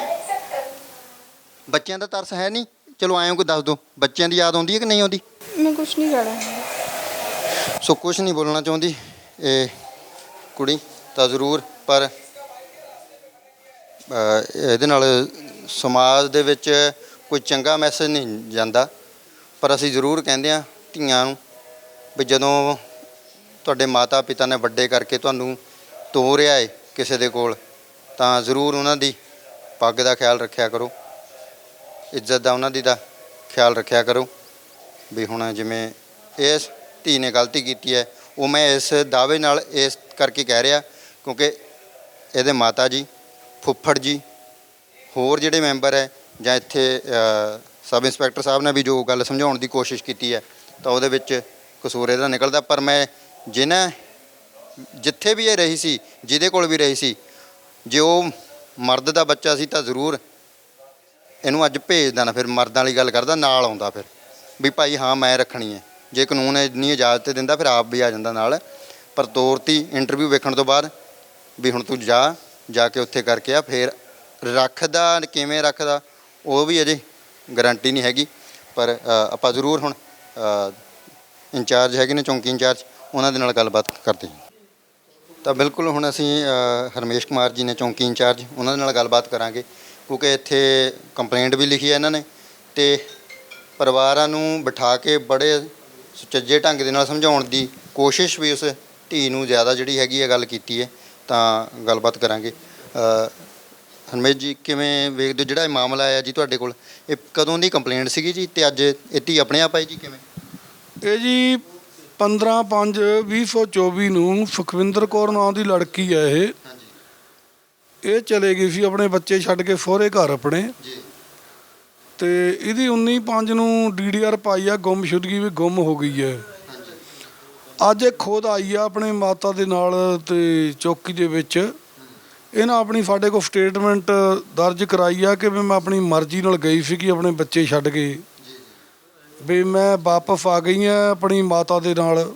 ਬੱਚਿਆਂ ਦਾ ਤਰਸ ਹੈ ਨਹੀਂ? ਚਲੋ ਆਇਓ ਕੋਈ ਦੱਸ ਦਿਓ ਬੱਚਿਆਂ ਦੀ ਯਾਦ ਆਉਂਦੀ ਹੈ ਕਿ ਨਹੀਂ ਆਉਂਦੀ? ਮੈਂ ਕੁਝ ਨਹੀਂ ਹੈਗਾ ਸੋ ਕੁਝ ਨਹੀਂ ਬੋਲਣਾ ਚਾਹੁੰਦੀ। ਇਹ ਕੁੜੀ ਤਾਂ ਜ਼ਰੂਰ ਪਰ ਅ, ਇਹਦੇ ਨਾਲ ਸਮਾਜ ਦੇ ਵਿੱਚ ਕੋਈ ਚੰਗਾ ਮੈਸੇਜ ਨਹੀਂ ਜਾਂਦਾ। ਪਰ ਅਸੀਂ ਜ਼ਰੂਰ ਕਹਿੰਦੇ ਆ ਧੀਆਂ ਨੂੰ ਵੀ ਜਦੋਂ ਤੁਹਾਡੇ ਮਾਤਾ ਪਿਤਾ ਨੇ ਵੱਡੇ ਕਰਕੇ ਤੁਹਾਨੂੰ ਤੋਰਿਆ ਏ ਕਿਸੇ ਦੇ ਕੋਲ, ਤਾਂ ਜ਼ਰੂਰ ਉਹਨਾਂ ਦੀ ਪੱਗ ਦਾ ਖਿਆਲ ਰੱਖਿਆ ਕਰੋ। ਇੱਜ਼ਤ ਦਾ ਉਹਨਾਂ ਦੀ ਦਾ ਖਿਆਲ ਰੱਖਿਆ ਕਰੋ ਵੀ ਹੁਣ ਜਿਵੇਂ ਇਸ ਧੀ ਨੇ ਗਲਤੀ ਕੀਤੀ ਹੈ, ਉਹ ਮੈਂ ਇਸ ਦਾਅਵੇ ਨਾਲ ਇਸ ਕਰਕੇ ਕਹਿ ਰਿਹਾ ਕਿਉਂਕਿ ਇਹਦੇ ਮਾਤਾ ਜੀ, ਫੁੱਫੜ ਜੀ, ਹੋਰ ਜਿਹੜੇ ਮੈਂਬਰ ਹੈ ਜਾਂ ਇੱਥੇ ਸਬ ਇੰਸਪੈਕਟਰ ਸਾਹਿਬ ਨੇ ਵੀ ਜੋ ਗੱਲ ਸਮਝਾਉਣ ਦੀ ਕੋਸ਼ਿਸ਼ ਕੀਤੀ ਹੈ, ਤਾਂ ਉਹਦੇ ਵਿੱਚ ਕਸੂਰ ਇਹਦਾ ਨਿਕਲਦਾ, ਪਰ ਮੈਂ ਜਿਨ੍ਹਾਂ ਜਿੱਥੇ ਵੀ ਇਹ ਰਹੀ ਸੀ, ਜਿਹਦੇ ਕੋਲ ਵੀ ਰਹੀ ਸੀ, ਜੇ ਉਹ ਮਰਦ ਦਾ ਬੱਚਾ ਸੀ ਤਾਂ ਜ਼ਰੂਰ ਇਹਨੂੰ ਅੱਜ ਭੇਜਦਾ ਨਾ, ਫਿਰ ਮਰਦਾਂ ਵਾਲੀ ਗੱਲ ਕਰਦਾ, ਨਾਲ ਆਉਂਦਾ ਫਿਰ, ਵੀ ਭਾਈ ਹਾਂ, ਮੈਂ ਰੱਖਣੀ ਹੈ। ਜੇ ਕਾਨੂੰਨ ਇੰਨੀ ਇਜਾਜ਼ਤ ਦਿੰਦਾ, ਫਿਰ ਆਪ ਵੀ ਆ ਜਾਂਦਾ ਨਾਲ। ਪਰ ਤੋਰਤੀ ਇੰਟਰਵਿਊ ਵੇਖਣ ਤੋਂ ਬਾਅਦ, ਵੀ ਹੁਣ ਤੂੰ ਜਾ ਜਾ ਕੇ ਉੱਥੇ ਕਰਕੇ ਆ, ਫਿਰ ਰੱਖਦਾ, ਕਿਵੇਂ ਰੱਖਦਾ, ਉਹ ਵੀ ਅਜੇ ਗਾਰੰਟੀ ਨਹੀਂ ਹੈਗੀ। ਪਰ ਆਪਾਂ ਜ਼ਰੂਰ ਹੁਣ ਇੰਚਾਰਜ ਹੈਗੇ ਨੇ, ਚੌਂਕੀ ਇੰਚਾਰਜ, ਉਹਨਾਂ ਦੇ ਨਾਲ ਗੱਲਬਾਤ ਕਰਦੇ ਹਾਂ। ਤਾਂ ਬਿਲਕੁਲ ਹੁਣ ਅਸੀਂ ਹਰਮੇਸ਼ ਕੁਮਾਰ ਜੀ ਨੇ ਚੌਂਕੀ ਇੰਚਾਰਜ, ਉਹਨਾਂ ਦੇ ਨਾਲ ਗੱਲਬਾਤ ਕਰਾਂਗੇ। ਕਿਉਂਕਿ ਇੱਥੇ ਕੰਪਲੇਂਟ ਵੀ ਲਿਖੀ ਹੈ ਇਹਨਾਂ ਨੇ ਤੇ ਪਰਿਵਾਰਾਂ ਨੂੰ ਬਿਠਾ ਕੇ ਬੜੇ ਸੁਚੱਜੇ ਢੰਗ ਦੇ ਨਾਲ ਸਮਝਾਉਣ ਦੀ ਕੋਸ਼ਿਸ਼ ਵੀ ਉਸ ਧੀ ਨੂੰ ਜ਼ਿਆਦਾ ਜਿਹੜੀ ਹੈਗੀ ਹੈ ਗੱਲ ਕੀਤੀ ਹੈ, ਤਾਂ ਗੱਲਬਾਤ ਕਰਾਂਗੇ। ਹਰਮੇਸ਼ ਜੀ, ਕਿਵੇਂ ਵੇਖਦੇ ਹੋ ਜਿਹੜਾ ਇਹ ਮਾਮਲਾ ਆਇਆ ਜੀ ਤੁਹਾਡੇ ਕੋਲ? ਇਹ ਕਦੋਂ ਦੀ ਕੰਪਲੇਂਟ ਸੀਗੀ ਜੀ? ਤੇ ਅੱਜ ਇਹ ਧੀ ਆਪਣੇ ਆਪ ਆਈ ਜੀ, ਕਿਵੇਂ? ਇਹ ਜੀ 15 5 2024 ਨੂੰ ਸੁਖਵਿੰਦਰ ਕੌਰ ਨਾਂ ਦੀ ਲੜਕੀ ਹੈ ਇਹ। ਇਹ ਚਲੇ ਗਈ ਸੀ ਆਪਣੇ ਬੱਚੇ ਛੱਡ ਕੇ ਫੋਰੇ ਘਰ ਆਪਣੇ। ਜੀ। ਤੇ ਇਹਦੀ 19 5 ਨੂੰ ਡੀਡੀਆਰ ਪਾਈ ਆ ਗੁੰਮਸ਼ੁਦਗੀ ਵੀ ਗੁੰਮ ਹੋ ਗਈ ਹੈ ਅੱਜ ਇਹ ਖੁਦ ਆਈ ਆ ਆਪਣੇ ਮਾਤਾ ਦੇ ਨਾਲ ਤੇ ਚੌਕੀ ਦੇ ਵਿੱਚ। ਇਹਨਾਂ ਆਪਣੀ ਸਾਡੇ ਕੋਲ ਸਟੇਟਮੈਂਟ ਦਰਜ ਕਰਾਈ ਆ ਕਿ ਵੀ ਮੈਂ ਆਪਣੀ ਮਰਜ਼ੀ ਨਾਲ ਗਈ ਸੀਗੀ ਆਪਣੇ ਬੱਚੇ ਛੱਡ ਕੇ। ਵੀ ਮੈਂ ਵਾਪਸ ਆ ਗਈ ਆ ਆਪਣੀ ਮਾਤਾ ਦੇ ਨਾਲ।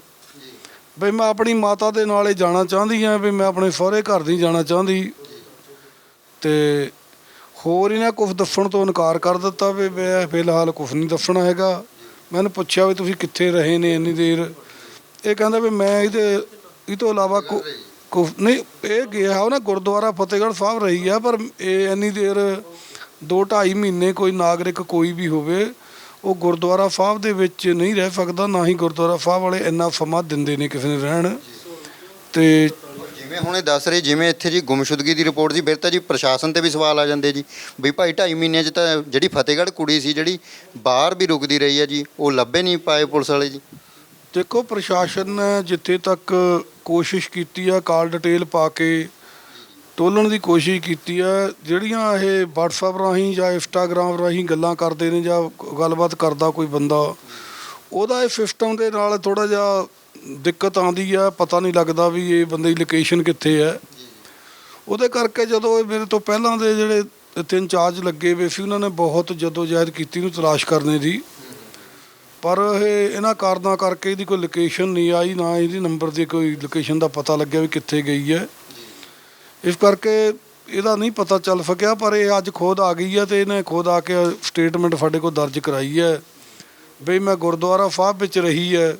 ਵੀ ਮੈਂ ਆਪਣੀ ਮਾਤਾ ਦੇ ਨਾਲ ਹੀ ਜਾਣਾ ਚਾਹੁੰਦੀ ਆ ਵੀ ਮੈਂ ਆਪਣੇ ਸਹੁਰੇ ਘਰ ਨਹੀਂ ਜਾਣਾ ਚਾਹੁੰਦੀ। ਤੇ ਹੋਰ ਇਹਨਾਂ ਕੁਝ ਦੱਸਣ ਤੋਂ ਇਨਕਾਰ ਕਰ ਦਿੱਤਾ ਵੀ ਮੈਂ ਫਿਲਹਾਲ ਕੁਝ ਨਹੀਂ ਦੱਸਣਾ ਹੈਗਾ। ਮੈਨੂੰ ਪੁੱਛਿਆ ਵੀ ਤੁਸੀਂ ਕਿੱਥੇ ਰਹੇ ਨੇ ਇੰਨੀ ਦੇਰ? ਇਹ ਕਹਿੰਦਾ ਵੀ ਮੈਂ ਇਹਦੇ, ਇਹ ਤੋਂ ਇਲਾਵਾ ਕੁ ਕੋ ਨਹੀਂ, ਇਹ ਗਿਆ ਉਹ ਨਾ ਗੁਰਦੁਆਰਾ ਫਤਿਹਗੜ੍ਹ ਸਾਹਿਬ ਰਹੀ ਆ, ਪਰ ਇਹ ਇੰਨੀ ਦੇਰ 2 2.5 ਮਹੀਨੇ ਕੋਈ ਨਾਗਰਿਕ ਕੋਈ ਵੀ ਹੋਵੇ ਉਹ ਗੁਰਦੁਆਰਾ ਸਾਹਿਬ ਦੇ ਵਿੱਚ ਨਹੀਂ ਰਹਿ ਸਕਦਾ ਨਾ ਹੀ ਗੁਰਦੁਆਰਾ ਸਾਹਿਬ ਵਾਲੇ ਇੰਨਾ ਸਮਾਂ ਦਿੰਦੇ ਨੇ ਕਿਸੇ ਨੂੰ ਰਹਿਣ। ਤੇ ਜਿਵੇਂ ਹੁਣ ਦੱਸ ਰਹੇ ਜਿਵੇਂ ਇੱਥੇ ਜੀ ਗੁੰਮਸ਼ੁਦਗੀ ਦੀ ਰਿਪੋਰਟ ਸੀ ਫਿਰ ਤਾਂ ਜੀ ਪ੍ਰਸ਼ਾਸਨ ਤੇ ਵੀ ਸਵਾਲ ਆ ਜਾਂਦੇ ਜੀ। ਵੀ ਭਾਈ 2.5 ਮਹੀਨਿਆਂ 'ਚ ਤਾਂ ਜਿਹੜੀ ਫਤਿਹਗੜ੍ਹ ਕੁੜੀ ਸੀ ਜਿਹੜੀ ਬਾਹਰ ਵੀ ਰੁਕਦੀ ਰਹੀ ਹੈ ਜੀ ਉਹ ਲੱਭੇ ਨਹੀਂ ਪਾਏ ਪੁਲਿਸ ਵਾਲੇ ਜੀ। ਦੇਖੋ ਪ੍ਰਸ਼ਾਸਨ ਜਿੱਥੇ ਤੱਕ ਕੋਸ਼ਿਸ਼ ਕੀਤੀ ਆ ਕਾਲ ਡਿਟੇਲ ਪਾ ਕੇ ਟੋਲਣ ਦੀ ਕੋਸ਼ਿਸ਼ ਕੀਤੀ ਆ, ਜਿਹੜੀਆਂ ਇਹ WhatsApp ਰਾਹੀਂ ਜਾਂ Instagram ਰਾਹੀਂ ਗੱਲਾਂ ਕਰਦੇ ਨੇ ਜਾਂ ਗੱਲਬਾਤ ਕਰਦਾ ਕੋਈ ਬੰਦਾ, ਉਹਦਾ ਇਹ ਸਿਸਟਮ ਦੇ ਨਾਲ ਥੋੜਾ ਜਿਹਾ ਦਿੱਕਤ ਆਉਂਦੀ ਆ, ਪਤਾ ਨਹੀਂ ਲੱਗਦਾ ਵੀ ਇਹ ਬੰਦੇ ਦੀ ਲੋਕੇਸ਼ਨ ਕਿੱਥੇ ਹੈ। ਉਹਦੇ ਕਰਕੇ ਜਦੋਂ ਇਹ ਮੇਰੇ ਤੋਂ ਪਹਿਲਾਂ ਦੇ ਜਿਹੜੇ ਇੱਥੇ ਇੰਚਾਰਜ ਲੱਗੇ ਹੋਏ ਸੀ, ਉਹਨਾਂ ਨੇ ਬਹੁਤ ਜਦੋਜਹਿਦ ਕੀਤੀ ਨੂੰ ਤਲਾਸ਼ ਕਰਨੇ ਦੀ। ਪਰ ਇਹ ਇਹਨਾਂ ਕਾਰਨਾਂ ਕਰਕੇ ਇਹਦੀ ਕੋਈ ਲੋਕੇਸ਼ਨ ਨਹੀਂ ਆਈ, ਨਾ ਇਹਦੀ ਨੰਬਰ ਦੀ ਕੋਈ ਲੋਕੇਸ਼ਨ ਦਾ ਪਤਾ ਲੱਗਿਆ ਵੀ ਕਿੱਥੇ ਗਈ ਹੈ। ਇਸ ਕਰਕੇ ਇਹਦਾ ਨਹੀਂ ਪਤਾ ਚੱਲ ਸਕਿਆ, ਪਰ ਇਹ ਅੱਜ ਖੁਦ ਆ ਗਈ ਹੈ ਤੇ ਇਹਨੇ ਖੁਦ ਆ ਕੇ ਸਟੇਟਮੈਂਟ ਸਾਡੇ ਕੋਲ ਦਰਜ ਕਰਾਈ ਹੈ ਵੀ ਮੈਂ ਗੁਰਦੁਆਰਾ ਸਾਹਿਬ ਵਿੱਚ ਰਹੀ ਹੈ,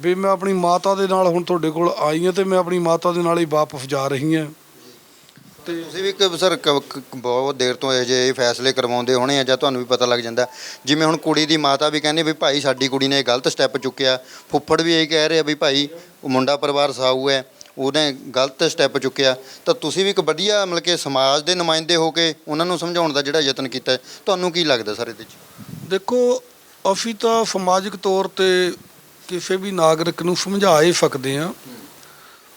ਵੀ ਮੈਂ ਆਪਣੀ ਮਾਤਾ ਦੇ ਨਾਲ ਹੁਣ ਤੁਹਾਡੇ ਕੋਲ ਆਈ ਹਾਂ ਤੇ ਮੈਂ ਆਪਣੀ ਮਾਤਾ ਦੇ ਨਾਲ ਹੀ ਵਾਪਸ ਜਾ ਰਹੀ ਹਾਂ। ਤੇ ਤੁਸੀਂ ਵੀ ਕ- ਸਰ ਕ- ਕ- ਬਹੁਤ ਦੇਰ ਤੋਂ ਇਹ ਜਿਹੇ ਫੈਸਲੇ ਕਰਵਾਉਂਦੇ ਹੋਣੇ ਆ ਜਾਂ ਤੁਹਾਨੂੰ ਵੀ ਪਤਾ ਲੱਗ ਜਾਂਦਾ। ਜਿਵੇਂ ਹੁਣ ਕੁੜੀ ਦੀ ਮਾਤਾ ਵੀ ਕਹਿੰਦੀ ਵੀ ਭਾਈ ਸਾਡੀ ਕੁੜੀ ਨੇ ਗਲਤ ਸਟੈਪ ਚੁੱਕਿਆ, ਫੁੱਫੜ ਵੀ ਇਹ ਕਹਿ ਰਿਹਾ ਵੀ ਭਾਈ ਉਹ ਮੁੰਡਾ ਪਰਿਵਾਰ ਸਾਊ ਹੈ। ਉਹਨੇ ਗਲਤ ਸਟੈਪ ਚੁੱਕਿਆ ਤਾਂ ਤੁਸੀਂ ਵੀ ਇੱਕ ਵਧੀਆ ਮਤਲਬ ਕਿ ਸਮਾਜ ਦੇ ਨੁਮਾਇੰਦੇ ਹੋ ਕੇ ਉਹਨਾਂ ਨੂੰ ਸਮਝਾਉਣ ਦਾ ਜਿਹੜਾ ਯਤਨ ਕੀਤਾ ਹੈ, ਤੁਹਾਨੂੰ ਕੀ ਲੱਗਦਾ ਸਰ ਇਹਦੇ 'ਚ ਦੇਖੋ ਅਸੀਂ ਤਾਂ ਸਮਾਜਿਕ ਤੌਰ ਤੇ ਕਿਸੇ ਵੀ ਨਾਗਰਿਕ ਨੂੰ ਸਮਝਾ ਹੀ ਸਕਦੇ ਆ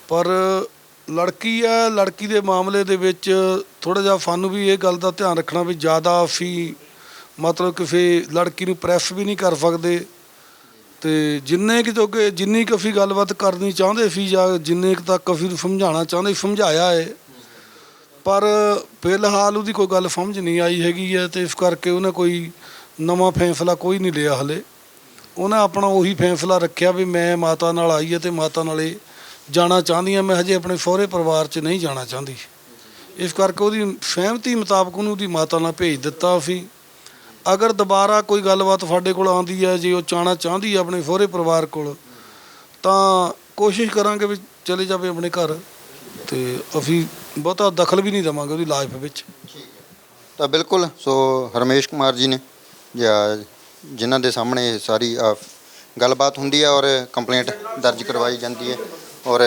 ਪਰ ਲੜਕੀ ਹੈ ਲੜਕੀ ਦੇ ਮਾਮਲੇ ਦੇ ਵਿੱਚ ਥੋੜਾ ਜਿਹਾ ਸਾਨੂੰ ਵੀ ਇਹ ਗੱਲ ਦਾ ਧਿਆਨ ਰੱਖਣਾ ਵੀ ਜ਼ਿਆਦਾ ਅਸੀਂ ਮਤਲਬ ਕਿਸੇ ਲੜਕੀ ਨੂੰ ਪ੍ਰੈਸ ਵੀ ਨਹੀਂ ਕਰ ਸਕਦੇ। ਤੇ ਜਿੰਨੇ ਕਿ ਜੋਗੇ, ਜਿੰਨੀ ਕੁ ਅਸੀਂ ਗੱਲਬਾਤ ਕਰਨੀ ਚਾਹੁੰਦੇ ਸੀ ਜਾਂ ਜਿੰਨੇ ਕੁ ਤੱਕ ਅਸੀਂ ਸਮਝਾਉਣਾ ਚਾਹੁੰਦੇ, ਸਮਝਾਇਆ ਹੈ ਪਰ ਫਿਲਹਾਲ ਉਹਦੀ ਕੋਈ ਗੱਲ ਸਮਝ ਨਹੀਂ ਆਈ ਹੈਗੀ ਹੈ ਤੇ ਇਸ ਕਰਕੇ ਉਹਨੇ ਕੋਈ ਨਵਾਂ ਫੈਸਲਾ ਕੋਈ ਨਹੀਂ ਲਿਆ ਹਲੇ। ਉਹਨੇ ਆਪਣਾ ਉਹੀ ਫੈਸਲਾ ਰੱਖਿਆ ਵੀ ਮੈਂ ਮਾਤਾ ਨਾਲ ਆਈ ਹੈ ਤੇ ਮਾਤਾ ਨਾਲੇ ਜਾਣਾ ਚਾਹੁੰਦੀ ਹਾਂ। ਮੈਂ ਹਜੇ ਆਪਣੇ ਸਹੁਰੇ ਪਰਿਵਾਰ 'ਚ ਨਹੀਂ ਜਾਣਾ ਚਾਹੁੰਦੀ। ਇਸ ਕਰਕੇ ਉਹਦੀ ਸਹਿਮਤੀ ਮੁਤਾਬਕ ਉਹਨੂੰ ਉਹਦੀ ਮਾਤਾ ਨਾਲ ਭੇਜ ਦਿੱਤਾ ਅਸੀਂ ਅਗਰ ਦੁਬਾਰਾ ਕੋਈ ਗੱਲਬਾਤ ਸਾਡੇ ਕੋਲ ਆਉਂਦੀ ਹੈ ਜੇ ਉਹ ਜਾਣਾ ਚਾਹੁੰਦੀ ਹੈ ਆਪਣੇ ਸਹੁਰੇ ਪਰਿਵਾਰ ਕੋਲ ਤਾਂ ਕੋਸ਼ਿਸ਼ ਕਰਾਂਗੇ ਵੀ ਚਲੇ ਜਾਵੇ ਆਪਣੇ ਘਰ ਤੇ ਅਸੀਂ ਬਹੁਤਾ ਦਖਲ ਵੀ ਨਹੀਂ ਦੇਵਾਂਗੇ ਉਹਦੀ ਲਾਈਫ ਵਿੱਚ। ਤਾਂ ਬਿਲਕੁਲ ਸੋ ਹਰਮੇਸ਼ ਕੁਮਾਰ ਜੀ ਨੇ ਜਾਂ ਜਿਨ੍ਹਾਂ ਦੇ ਸਾਹਮਣੇ ਸਾਰੀ ਅ, ਗੱਲਬਾਤ ਹੁੰਦੀ ਹੈ ਔਰ ਕੰਪਲੇਂਟ ਦਰਜ ਕਰਵਾਈ ਜਾਂਦੀ ਹੈ ਔਰ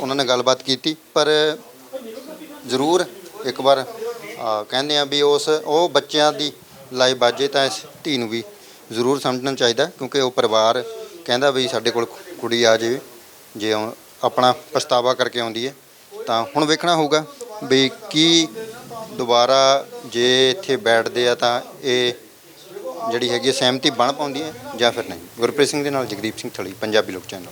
ਉਹਨਾਂ ਨੇ ਗੱਲਬਾਤ ਕੀਤੀ ਪਰ ਜ਼ਰੂਰ ਇੱਕ ਵਾਰ ਅ, ਕਹਿੰਦੇ ਆ ਵੀ ਉਸ ਉਹ ਬੱਚਿਆਂ ਦੀ ਲਾਏ ਬਾਜੇ ਤਾਂ ਇਸ ਧੀ ਨੂੰ ਵੀ ਜ਼ਰੂਰ ਸਮਝਣਾ ਚਾਹੀਦਾ ਕਿਉਂਕਿ ਉਹ ਪਰਿਵਾਰ ਕਹਿੰਦਾ ਵੀ ਸਾਡੇ ਕੋਲ ਕੁੜੀ ਆ ਜਾਵੇ, ਜੇ ਉਹ ਆਪਣਾ ਪਛਤਾਵਾ ਕਰਕੇ ਆਉਂਦੀ ਹੈ, ਤਾਂ ਹੁਣ ਵੇਖਣਾ ਹੋਊਗਾ ਵੀ ਕੀ ਦੁਬਾਰਾ ਜੇ ਇੱਥੇ ਬੈਠਦੇ ਆ ਤਾਂ ਇਹ ਜਿਹੜੀ ਹੈਗੀ ਹੈ ਸਹਿਮਤੀ ਬਣ ਪਾਉਂਦੀ ਹੈ ਜਾਂ ਫਿਰ ਨਹੀਂ। ਗੁਰਪ੍ਰੀਤ ਸਿੰਘ ਦੇ ਨਾਲ ਜਗਦੀਪ ਸਿੰਘ ਥਲੀ, ਪੰਜਾਬੀ ਲੋਕ ਚੈਨਲ।